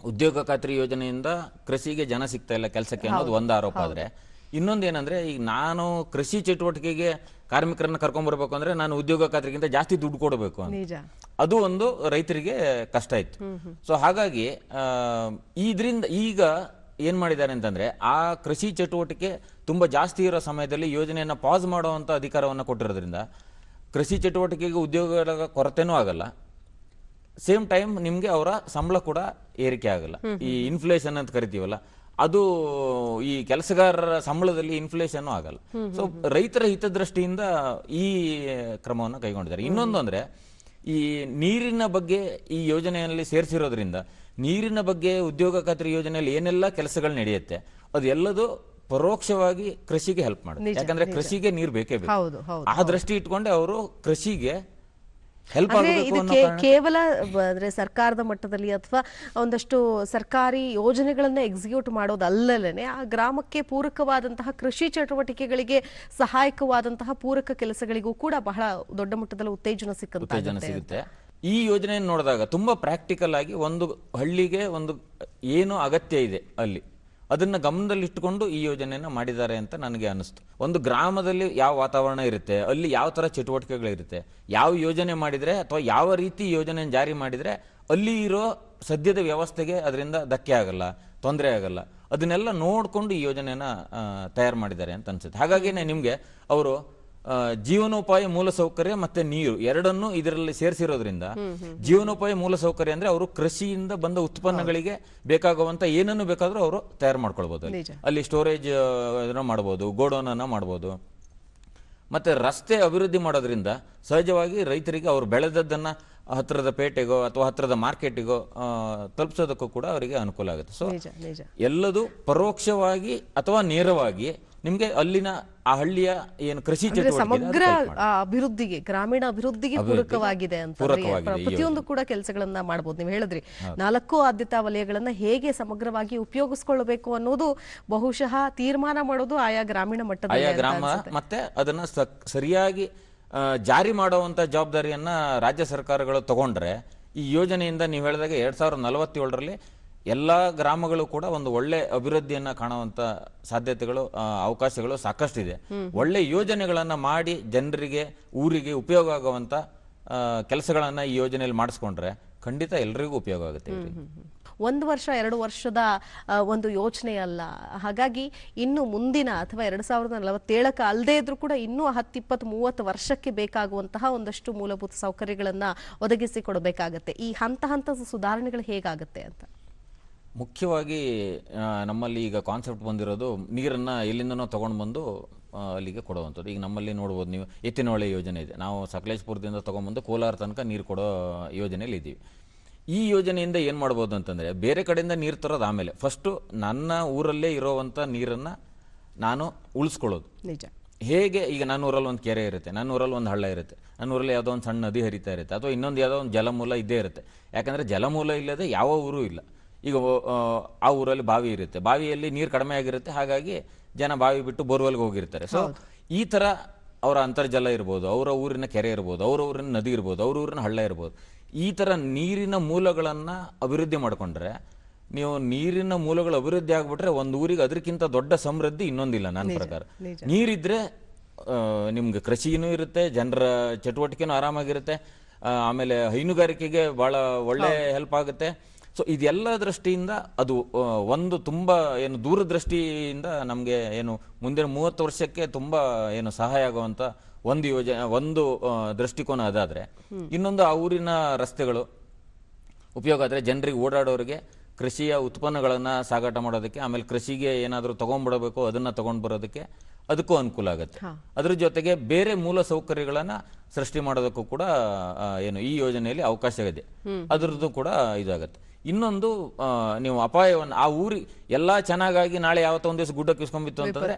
ಉದ್ಯೋಗ ಖಾತ್ರಿ ಯೋಜನೆಯಿಂದ ಕೃಷಿಗೆ ಜನ ಸಿಗ್ತಾ ಇಲ್ಲ ಕೆಲಸಕ್ಕೆ ಅನ್ನೋದು ಒಂದು ಆರೋಪ ಆದ್ರೆ. ಇನ್ನೊಂದು ಏನಂದ್ರೆ ಈಗ ನಾನು ಕೃಷಿ ಚಟುವಟಿಕೆಗೆ ಕಾರ್ಮಿಕರನ್ನ ಕರ್ಕೊಂಡ್ ಬರಬೇಕು ಅಂದ್ರೆ ನಾನು ಉದ್ಯೋಗ ಖಾತ್ರಿಗಿಂತ ಜಾಸ್ತಿ ದುಡ್ಡು ಕೊಡಬೇಕು ಅಂತ. ಅದು ಒಂದು ರೈತರಿಗೆ ಕಷ್ಟ ಇತ್ತು. ಸೊ ಹಾಗಾಗಿ ಇದ್ರಿಂದ ಈಗ ಏನ್ ಮಾಡಿದ್ದಾರೆ ಅಂತಂದ್ರೆ ಆ ಕೃಷಿ ಚಟುವಟಿಕೆ ತುಂಬಾ ಜಾಸ್ತಿ ಇರೋ ಸಮಯದಲ್ಲಿ ಯೋಜನೆಯನ್ನ ಪಾಸ್ ಮಾಡುವಂತ ಅಧಿಕಾರವನ್ನ ಕೊಟ್ಟಿರೋದ್ರಿಂದ ಕೃಷಿ ಚಟುವಟಿಕೆಗೆ ಉದ್ಯೋಗಗಳ ಕೊರತೆನೂ ಆಗಲ್ಲ. ಸೇಮ್ ಟೈಮ್ ನಿಮ್ಗೆ ಅವರ ಸಂಬಳ ಕೂಡ ಏರಿಕೆ ಆಗಲ್ಲ. ಈ ಇನ್ಫ್ಲೇಷನ್ ಅಂತ ಕರಿತೀವಲ್ಲ ಅದು ಈ ಕೆಲಸಗಾರರ ಸಂಬಳದಲ್ಲಿ ಇನ್ಫ್ಲೇಷನ್ ಆಗಲ್ಲ. ಸೊ ರೈತರ ಹಿತದೃಷ್ಟಿಯಿಂದ ಈ ಕ್ರಮವನ್ನು ಕೈಗೊಂಡಿದ್ದಾರೆ. ಇನ್ನೊಂದು ಅಂದ್ರೆ ಈ ನೀರಿನ ಬಗ್ಗೆ ಈ ಯೋಜನೆಯಲ್ಲಿ ಸೇರಿಸಿರೋದ್ರಿಂದ ನೀರಿನ ಬಗ್ಗೆ ಉದ್ಯೋಗ ಖಾತ್ರಿ ಯೋಜನೆಯಲ್ಲಿ ಏನೆಲ್ಲ ಕೆಲಸಗಳು ನಡೆಯುತ್ತೆ ಎಲ್ಲದೂ ಪರೋಕ್ಷವಾಗಿ ಕೃಷಿಗೆ ಹೆಲ್ಪ್ ಮಾಡುತ್ತೆ. ಯಾಕಂದ್ರೆ ಕೃಷಿಗೆ ನೀರು ಬೇಕೇ ಬೇಕು. ಆ ದೃಷ್ಟಿ ಇಟ್ಕೊಂಡೆ ಅವರು ಕೃಷಿಗೆ ಹೆಲ್ಪ್ ಕೇವಲ ಅಂದ್ರೆ ಸರ್ಕಾರದ ಮಟ್ಟದಲ್ಲಿ ಅಥವಾ ಒಂದಷ್ಟು ಸರ್ಕಾರಿ ಯೋಜನೆಗಳನ್ನ ಎಕ್ಸಿಕ್ಯೂಟ್ ಮಾಡೋದಲ್ಲೇ ಆ ಗ್ರಾಮಕ್ಕೆ ಪೂರಕವಾದಂತಹ ಕೃಷಿ ಚಟುವಟಿಕೆಗಳಿಗೆ ಸಹಾಯಕವಾದಂತಹ ಪೂರಕ ಕೆಲಸಗಳಿಗೂ ಕೂಡ ಬಹಳ ದೊಡ್ಡ ಮಟ್ಟದಲ್ಲಿ ಉತ್ತೇಜನ ಸಿಗುತ್ತೆ. ಈ ಯೋಜನೆಯನ್ನು ನೋಡಿದಾಗ ತುಂಬಾ ಪ್ರಾಕ್ಟಿಕಲ್ ಆಗಿ ಒಂದು ಹಳ್ಳಿಗೆ ಒಂದು ಏನು ಅಗತ್ಯ ಇದೆ ಅಲ್ಲಿ. ಅದನ್ನ ಗಮನದಲ್ಲಿಟ್ಟುಕೊಂಡು ಈ ಯೋಜನೆಯನ್ನು ಮಾಡಿದ್ದಾರೆ ಅಂತ ನನಗೆ ಅನಿಸ್ತು ಒಂದು ಗ್ರಾಮದಲ್ಲಿ ಯಾವ ವಾತಾವರಣ ಇರುತ್ತೆ, ಅಲ್ಲಿ ಯಾವ ಥರ ಚಟುವಟಿಕೆಗಳಿರುತ್ತೆ, ಯಾವ ಯೋಜನೆ ಮಾಡಿದರೆ ಅಥವಾ ಯಾವ ರೀತಿ ಯೋಜನೆ ಜಾರಿ ಮಾಡಿದರೆ ಅಲ್ಲಿ ಇರೋ ಸದ್ಯದ ವ್ಯವಸ್ಥೆಗೆ ಅದರಿಂದ ಧಕ್ಕೆ ಆಗಲ್ಲ, ತೊಂದರೆ ಆಗಲ್ಲ. ಅದನ್ನೆಲ್ಲ ನೋಡಿಕೊಂಡು ಈ ಯೋಜನೆಯನ್ನು ತಯಾರು ಮಾಡಿದ್ದಾರೆ ಅಂತ ಅನ್ಸುತ್ತೆ. ಹಾಗಾಗಿನೇ ನಿಮಗೆ ಅವರು ಜೀವನೋಪಾಯ ಮೂಲಸೌಕರ್ಯ ಮತ್ತೆ ನೀರು ಎರಡನ್ನೂ ಇದರಲ್ಲಿ ಸೇರಿಸಿರೋದ್ರಿಂದ ಜೀವನೋಪಾಯ ಮೂಲಸೌಕರ್ಯ ಅಂದ್ರೆ ಅವರು ಕೃಷಿಯಿಂದ ಬಂದ ಉತ್ಪನ್ನಗಳಿಗೆ ಬೇಕಾಗುವಂತ ಏನನ್ನು ಬೇಕಾದ್ರೂ ಅವರು ತಯಾರು ಮಾಡ್ಕೊಳ್ಬಹುದು ಅಲ್ಲಿ. ಸ್ಟೋರೇಜ್ ಮಾಡಬಹುದು ಗೋಡೌನ್ ಅನ್ನ ಮಾಡಬಹುದು ಮತ್ತೆ ರಸ್ತೆ ಅಭಿವೃದ್ಧಿ ಮಾಡೋದ್ರಿಂದ ಸಹಜವಾಗಿ ರೈತರಿಗೆ ಅವರು ಬೆಳೆದದ್ದನ್ನ ಹತ್ತಿರದ ಪೇಟೆಗೋ ಅಥವಾ ಹತ್ತಿರದ ಮಾರ್ಕೆಟಿಗೋ ತಲುಪಿಸೋದಕ್ಕೂ ಕೂಡ ಅವರಿಗೆ ಅನುಕೂಲ ಆಗುತ್ತೆ. ಸೊ ಎಲ್ಲದು ಪರೋಕ್ಷವಾಗಿ ಅಥವಾ ನೇರವಾಗಿ ನಿಮ್ಗೆ ಅಲ್ಲಿನ ಆ ಹಳ್ಳಿಯ ಏನು ಕೃಷಿ ಸಮಗ್ರ ಅಭಿವೃದ್ಧಿಗೆ ಗ್ರಾಮೀಣ ಅಭಿವೃದ್ಧಿಗೆ ಪೂರಕವಾಗಿದೆ ಅಂತ ಪ್ರತಿಯೊಂದು ಕೂಡ ಕೆಲಸಗಳನ್ನ ಮಾಡಬಹುದು ನೀವು ಹೇಳಿದ್ರಿ ನಾಲ್ಕು ಆದ್ಯತಾ ವಲಯಗಳನ್ನ ಹೇಗೆ ಸಮಗ್ರವಾಗಿ ಉಪಯೋಗಿಸ್ಕೊಳ್ಬೇಕು ಅನ್ನೋದು ಬಹುಶಃ ತೀರ್ಮಾನ ಮಾಡೋದು ಆಯಾ ಗ್ರಾಮೀಣ ಮಟ್ಟದ ಆಯಾ ಗ್ರಾಮ ಮತ್ತೆ ಅದನ್ನ ಸರಿಯಾಗಿ ಜಾರಿ ಮಾಡುವಂತ ಜವಾಬ್ದಾರಿಯನ್ನ ರಾಜ್ಯ ಸರ್ಕಾರಗಳು ತಗೊಂಡ್ರೆ ಈ ಯೋಜನೆಯಿಂದ ನೀವು ಹೇಳಿದಾಗ ಎರಡ್ ಸಾವಿರದ ನಲವತ್ತೇಳರಲ್ಲಿ ಎಲ್ಲಾ ಗ್ರಾಮಗಳು ಕೂಡ ಒಂದು ಒಳ್ಳೆ ಅಭಿವೃದ್ಧಿಯನ್ನ ಕಾಣುವಂತ ಸಾಧ್ಯತೆಗಳು ಅವಕಾಶಗಳು ಅವಕಾಶಗಳು ಸಾಕಷ್ಟಿದೆ. ಒಳ್ಳೆ ಯೋಜನೆಗಳನ್ನ ಮಾಡಿ ಜನರಿಗೆ ಊರಿಗೆ ಉಪಯೋಗ ಆಗುವಂತ ಕೆಲಸಗಳನ್ನ ಈ ಯೋಜನೆಯಲ್ಲಿ ಮಾಡಿಸ್ಕೊಂಡ್ರೆ ಖಂಡಿತ ಎಲ್ರಿಗೂ ಉಪಯೋಗ ಆಗುತ್ತೆ. ಒಂದು ವರ್ಷ ಎರಡು ವರ್ಷದ ಒಂದು ಯೋಚನೆ ಅಲ್ಲ ಹಾಗಾಗಿ ಇನ್ನು ಮುಂದಿನ ಅಥವಾ ಎರಡ್ ಸಾವಿರದ ನಲವತ್ತೇಳಕ್ಕೆ ಅಲ್ಲದೆ ಇದ್ರೂ ಕೂಡ ಇನ್ನೂ ಹತ್ತು ಇಪ್ಪತ್ತು ಮೂವತ್ತು ವರ್ಷಕ್ಕೆ ಬೇಕಾಗುವಂತಹ ಒಂದಷ್ಟು ಮೂಲಭೂತ ಸೌಕರ್ಯಗಳನ್ನ ಒದಗಿಸಿ ಕೊಡಬೇಕಾಗತ್ತೆ ಈ ಹಂತ ಹಂತದ ಸುಧಾರಣೆಗಳು ಹೇಗಾಗತ್ತೆ ಅಂತ? ಮುಖ್ಯವಾಗಿ ನಮ್ಮಲ್ಲಿ ಈಗ ಕಾನ್ಸೆಪ್ಟ್ ಬಂದಿರೋದು ನೀರನ್ನು ಎಲ್ಲಿಂದನೋ ತೊಗೊಂಡು ಬಂದು ಅಲ್ಲಿಗೆ ಕೊಡುವಂಥದ್ದು. ಈಗ ನಮ್ಮಲ್ಲಿ ನೋಡ್ಬೋದು ನೀವು ಎತ್ತಿನಹೊಳೆ ಯೋಜನೆ ಇದೆ. ನಾವು ಸಕಲೇಶ್ಪುರದಿಂದ ತಗೊಂಡ್ಬಂದು ಕೋಲಾರ ತನಕ ನೀರು ಕೊಡೋ ಯೋಜನೆಯಲ್ಲಿ ಇದ್ದೀವಿ. ಈ ಯೋಜನೆಯಿಂದ ಏನು ಮಾಡ್ಬೋದು ಅಂತಂದರೆ ಬೇರೆ ಕಡೆಯಿಂದ ನೀರು ತರೋದು ಆಮೇಲೆ. ಫಸ್ಟು ನನ್ನ ಊರಲ್ಲೇ ಇರೋವಂಥ ನೀರನ್ನು ನಾನು ಉಳಿಸ್ಕೊಳ್ಳೋದು. ನಿಜ. ಹೇಗೆ ಈಗ ನನ್ನ ಊರಲ್ಲಿ ಒಂದು ಕೆರೆ ಇರುತ್ತೆ ನನ್ನ ಊರಲ್ಲಿ ಒಂದು ಹಳ್ಳ ಇರುತ್ತೆ ನನ್ನ ಊರಲ್ಲಿ ಯಾವುದೋ ಒಂದು ಸಣ್ಣ ನದಿ ಹರಿತಾ ಇರುತ್ತೆ ಅಥವಾ ಇನ್ನೊಂದು ಯಾವುದೋ ಒಂದು ಜಲಮೂಲ ಇದ್ದೇ ಇರುತ್ತೆ. ಯಾಕಂದರೆ ಜಲಮೂಲ ಇಲ್ಲದೆ ಯಾವ ಊರು ಇಲ್ಲ. ಈಗ ಆ, ಊರಲ್ಲಿ ಬಾವಿ ಇರುತ್ತೆ. ಬಾವಿಯಲ್ಲಿ ನೀರು ಕಡಿಮೆ ಆಗಿರುತ್ತೆ ಹಾಗಾಗಿ ಜನ ಬಾವಿ ಬಿಟ್ಟು ಬೋರ್ವೆಲ್ಗೆ ಹೋಗಿರ್ತಾರೆ. ಸೊ ಈ ತರ ಅವರ ಅಂತರ್ಜಲ ಇರ್ಬೋದು ಅವರ ಊರಿನ ಕೆರೆ ಇರ್ಬೋದು ಅವರ ಊರಿನ ನದಿ ಇರ್ಬೋದು ಅವ್ರ ಊರಿನ ಹಳ್ಳ ಇರ್ಬೋದು. ಈ ತರ ನೀರಿನ ಮೂಲಗಳನ್ನ ಅಭಿವೃದ್ಧಿ ಮಾಡ್ಕೊಂಡ್ರೆ ನೀವು ನೀರಿನ ಮೂಲಗಳು ಅಭಿವೃದ್ಧಿ ಆಗ್ಬಿಟ್ರೆ ಒಂದು ಊರಿಗೆ ಅದಕ್ಕಿಂತ ದೊಡ್ಡ ಸಮೃದ್ಧಿ ಇನ್ನೊಂದಿಲ್ಲ ನನ್ನ ಪ್ರಕಾರ. ನೀರಿದ್ರೆ ನಿಮ್ಗೆ ಕೃಷಿನೂ ಇರುತ್ತೆ ಜನರ ಚಟುವಟಿಕೆನೂ ಆರಾಮಾಗಿರುತ್ತೆ. ಆಮೇಲೆ ಹೈನುಗಾರಿಕೆಗೆ ಬಹಳ ಒಳ್ಳೆ ಹೆಲ್ಪ್ ಆಗುತ್ತೆ. ಸೊ ಇದೆಲ್ಲ ದೃಷ್ಟಿಯಿಂದ ಅದು ಒಂದು ತುಂಬಾ ಏನು ದೂರದೃಷ್ಟಿಯಿಂದ ನಮಗೆ ಏನು ಮುಂದಿನ ಮೂವತ್ತು ವರ್ಷಕ್ಕೆ ತುಂಬಾ ಏನು ಸಹಾಯ ಆಗುವಂಥ ಒಂದು ಯೋಜನೆ ಒಂದು ದೃಷ್ಟಿಕೋನ ಅದಾದ್ರೆ ಇನ್ನೊಂದು ಆ ಊರಿನ ರಸ್ತೆಗಳು ಉಪಯೋಗ ಆದರೆ ಜನರಿಗೆ ಓಡಾಡೋರಿಗೆ ಕೃಷಿಯ ಉತ್ಪನ್ನಗಳನ್ನು ಸಾಗಾಟ ಮಾಡೋದಕ್ಕೆ ಆಮೇಲೆ ಕೃಷಿಗೆ ಏನಾದರೂ ತೊಗೊಂಡ್ಬಿಡಬೇಕು ಅದನ್ನ ತೊಗೊಂಡು ಬರೋದಕ್ಕೆ ಅದಕ್ಕೂ ಅನುಕೂಲ ಆಗುತ್ತೆ. ಅದ್ರ ಜೊತೆಗೆ ಬೇರೆ ಮೂಲ ಸೌಕರ್ಯಗಳನ್ನು ಸೃಷ್ಟಿ ಮಾಡೋದಕ್ಕೂ ಕೂಡ ಏನು ಈ ಯೋಜನೆಯಲ್ಲಿ ಅವಕಾಶ ಇದೆ. ಅದರದ್ದು ಕೂಡ ಇದಾಗತ್ತೆ. ಇನ್ನೊಂದು ನೀವು ಅಪಾಯವನ್ನು ಆ ಊರಿ ಎಲ್ಲಾ ಚೆನ್ನಾಗಾಗಿ ನಾಳೆ ಯಾವತ್ತೋ ಒಂದ್ ದಿವಸ ಗುಡ್ಡ ಕಿಸ್ಕೊಂಡ್ಬಿತ್ತು ಅಂತಂದ್ರೆ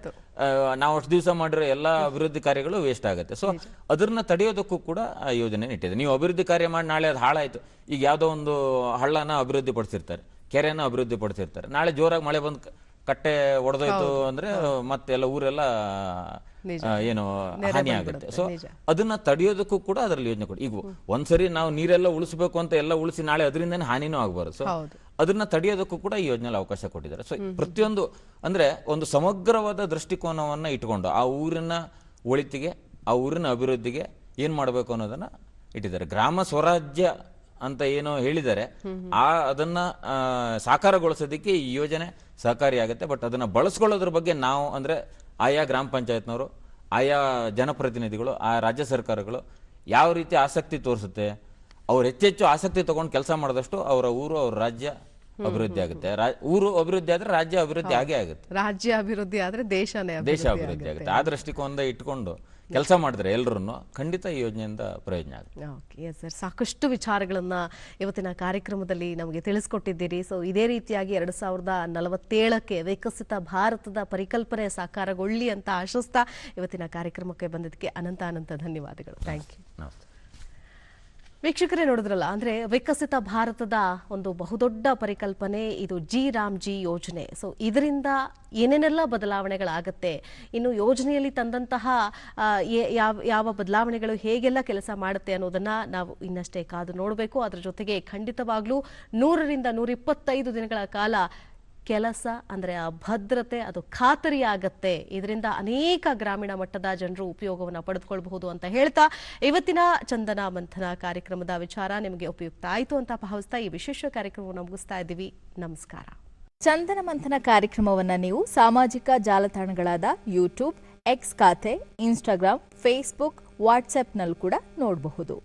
ನಾವು ಅಷ್ಟು ದಿವಸ ಮಾಡಿರೋ ಎಲ್ಲಾ ಅಭಿವೃದ್ಧಿ ಕಾರ್ಯಗಳು ವೇಸ್ಟ್ ಆಗುತ್ತೆ. ಸೊ ಅದನ್ನ ತಡೆಯೋದಕ್ಕೂ ಕೂಡ ಆ ಯೋಜನೆ ಇಟ್ಟಿದೆ ನೀವು ಅಭಿವೃದ್ಧಿ ಕಾರ್ಯ ಮಾಡಿ ನಾಳೆ ಅದು ಹಾಳಾಯ್ತು. ಈಗ ಯಾವುದೋ ಒಂದು ಹಳ್ಳನ ಅಭಿವೃದ್ಧಿ ಪಡಿಸಿರ್ತಾರೆ ಕೆರೆನ ಅಭಿವೃದ್ಧಿ ಪಡಿಸಿರ್ತಾರೆ ನಾಳೆ ಜೋರಾಗಿ ಮಳೆ ಬಂದು ಕಟ್ಟೆ ಒಡೆದೋಯ್ತು ಅಂದ್ರೆ ಮತ್ತೆ ಎಲ್ಲ ಊರೆಲ್ಲ ಏನು ಹಾನಿ ಆಗುತ್ತೆ. ಸೊ ಅದನ್ನ ತಡೆಯೋದಕ್ಕೂ ಕೂಡ ಅದರಲ್ಲಿ ಯೋಜನೆ ಕೊಡಿ. ಈಗ ಒಂದ್ಸರಿ ನಾವು ನೀರೆಲ್ಲ ಉಳಿಸಬೇಕು ಅಂತ ಎಲ್ಲ ಉಳಿಸಿ ನಾಳೆ ಅದರಿಂದ ಹಾನಿನೂ ಆಗ್ಬಾರ್ದು. ಸೊ ಅದನ್ನ ತಡೆಯೋದಕ್ಕೂ ಕೂಡ ಈ ಯೋಜನೆಯಲ್ಲಿ ಅವಕಾಶ ಕೊಟ್ಟಿದ್ದಾರೆ. ಸೊ ಪ್ರತಿಯೊಂದು ಅಂದ್ರೆ ಒಂದು ಸಮಗ್ರವಾದ ದೃಷ್ಟಿಕೋನವನ್ನ ಇಟ್ಕೊಂಡು ಆ ಊರಿನ ಒಳಿತಿಗೆ ಆ ಊರಿನ ಅಭಿವೃದ್ಧಿಗೆ ಏನ್ ಮಾಡಬೇಕು ಅನ್ನೋದನ್ನ ಇಟ್ಟಿದ್ದಾರೆ. ಗ್ರಾಮ ಸ್ವರಾಜ್ಯ ಅಂತ ಏನೋ ಹೇಳಿದ್ದಾರೆ. ಆ ಅದನ್ನ ಸಾಕಾರಗೊಳಿಸೋದಕ್ಕೆ ಈ ಯೋಜನೆ ಸಹಕಾರಿಯಾಗುತ್ತೆ. ಬಟ್ ಅದನ್ನ ಬಳಸ್ಕೊಳ್ಳೋದ್ರ ಬಗ್ಗೆ ನಾವು ಅಂದ್ರೆ ಆಯಾ ಗ್ರಾಮ ಪಂಚಾಯತ್ನವರು ಆಯಾ ಜನಪ್ರತಿನಿಧಿಗಳು ಆ ರಾಜ್ಯ ಸರ್ಕಾರಗಳು ಯಾವ ರೀತಿ ಆಸಕ್ತಿ ತೋರಿಸುತ್ತೆ ಅವ್ರು ಹೆಚ್ಚೆಚ್ಚು ಆಸಕ್ತಿ ತಗೊಂಡು ಕೆಲಸ ಮಾಡಿದಷ್ಟು ಅವರ ಊರು ಅವ್ರ ರಾಜ್ಯ ಅಭಿವೃದ್ಧಿ ಆಗುತ್ತೆ. ಊರು ಅಭಿವೃದ್ಧಿ ಆದ್ರೆ ರಾಜ್ಯ ಅಭಿವೃದ್ಧಿ ಆಗೇ ಆಗುತ್ತೆ. ರಾಜ್ಯ ಅಭಿವೃದ್ಧಿ ಆದ್ರೆ ದೇಶನೇ ದೇಶ ಅಭಿವೃದ್ಧಿ ಆಗುತ್ತೆ. ಆ ದೃಷ್ಟಿಕೋನದ ಇಟ್ಕೊಂಡು ಕೆಲಸ ಮಾಡಿದ್ರೆ ಎಲ್ಲರೂ ಖಂಡಿತ ಈ ಯೋಜನೆಯಿಂದ ಪ್ರಯೋಜನ ಆಗುತ್ತೆ. ಓಕೆ ಎಸ್ ಸರ್ ಸಾಕಷ್ಟು ವಿಚಾರಗಳನ್ನ ಇವತ್ತಿನ ಕಾರ್ಯಕ್ರಮದಲ್ಲಿ ನಮಗೆ ತಿಳಿಸ್ಕೊಟ್ಟಿದ್ದೀರಿ. ಸೊ ಇದೇ ರೀತಿಯಾಗಿ ಎರಡು ಸಾವಿರದ ನಲವತ್ತೇಳಕ್ಕೆ ವಿಕಸಿತ ಭಾರತದ ಪರಿಕಲ್ಪನೆ ಸಾಕಾರಗೊಳ್ಳಿ ಅಂತ ಆಶಿಸ್ತಾ ಇವತ್ತಿನ ಕಾರ್ಯಕ್ರಮಕ್ಕೆ ಬಂದಿದ್ದಕ್ಕೆ ಅನಂತ ಅನಂತ ಧನ್ಯವಾದಗಳು. ಥ್ಯಾಂಕ್ ಯು ನಮಸ್ತೆ. ವೀಕ್ಷಕರೇ ನೋಡಿದ್ರಲ್ಲ, ಅಂದ್ರೆ ವಿಕಸಿತ ಭಾರತದ ಒಂದು ಬಹುದೊಡ್ಡ ಪರಿಕಲ್ಪನೆ ಇದು ಜಿ ರಾಮ್ ಜಿ ಯೋಜನೆ. ಸೊ ಇದರಿಂದ ಏನೇನೆಲ್ಲ ಬದಲಾವಣೆಗಳಾಗತ್ತೆ? ಇನ್ನು ಯೋಜನೆಯಲ್ಲಿ ತಂದಂತಹ ಯಾವ ಬದಲಾವಣೆಗಳು ಹೇಗೆಲ್ಲ ಕೆಲಸ ಮಾಡುತ್ತೆ ಅನ್ನೋದನ್ನ ನಾವು ಇನ್ನಷ್ಟೇ ಕಾದು ನೋಡಬೇಕು. ಅದರ ಜೊತೆಗೆ ಖಂಡಿತವಾಗ್ಲೂ ನೂರರಿಂದ ನೂರಿಪ್ಪತ್ತೈದು ದಿನಗಳ ಕಾಲ ಕೆಲಸ ಅಂದರೆ ಆ ಭದ್ರತೆ, ಅದು ಖಾತರಿಯಾಗತ್ತೆ ಇದರಿಂದ ಅನೇಕ ಗ್ರಾಮೀಣ ಮಟ್ಟದ ಜನರು ಉಪಯೋಗವನ್ನು ಪಡೆದುಕೊಳ್ಬಹುದು ಅಂತ ಹೇಳ್ತಾ ಇವತ್ತಿನ ಚಂದನ ಮಂಥನ ಕಾರ್ಯಕ್ರಮದ ವಿಚಾರ ನಿಮಗೆ ಉಪಯುಕ್ತ ಆಯಿತು ಅಂತ ಭಾವಿಸ್ತಾ ಈ ವಿಶೇಷ ಕಾರ್ಯಕ್ರಮವನ್ನು ಮುಗಿಸ್ತಾ ಇದ್ದೀವಿ. ನಮಸ್ಕಾರ. ಚಂದನ ಮಂಥನ ಕಾರ್ಯಕ್ರಮವನ್ನು ನೀವು ಸಾಮಾಜಿಕ ಜಾಲತಾಣಗಳಾದ ಯೂಟ್ಯೂಬ್ ಎಕ್ಸ್ ಖಾತೆ ಇನ್ಸ್ಟಾಗ್ರಾಮ್ ಫೇಸ್ಬುಕ್ ವಾಟ್ಸ್ಆಪ್ನಲ್ಲೂ ಕೂಡ ನೋಡಬಹುದು.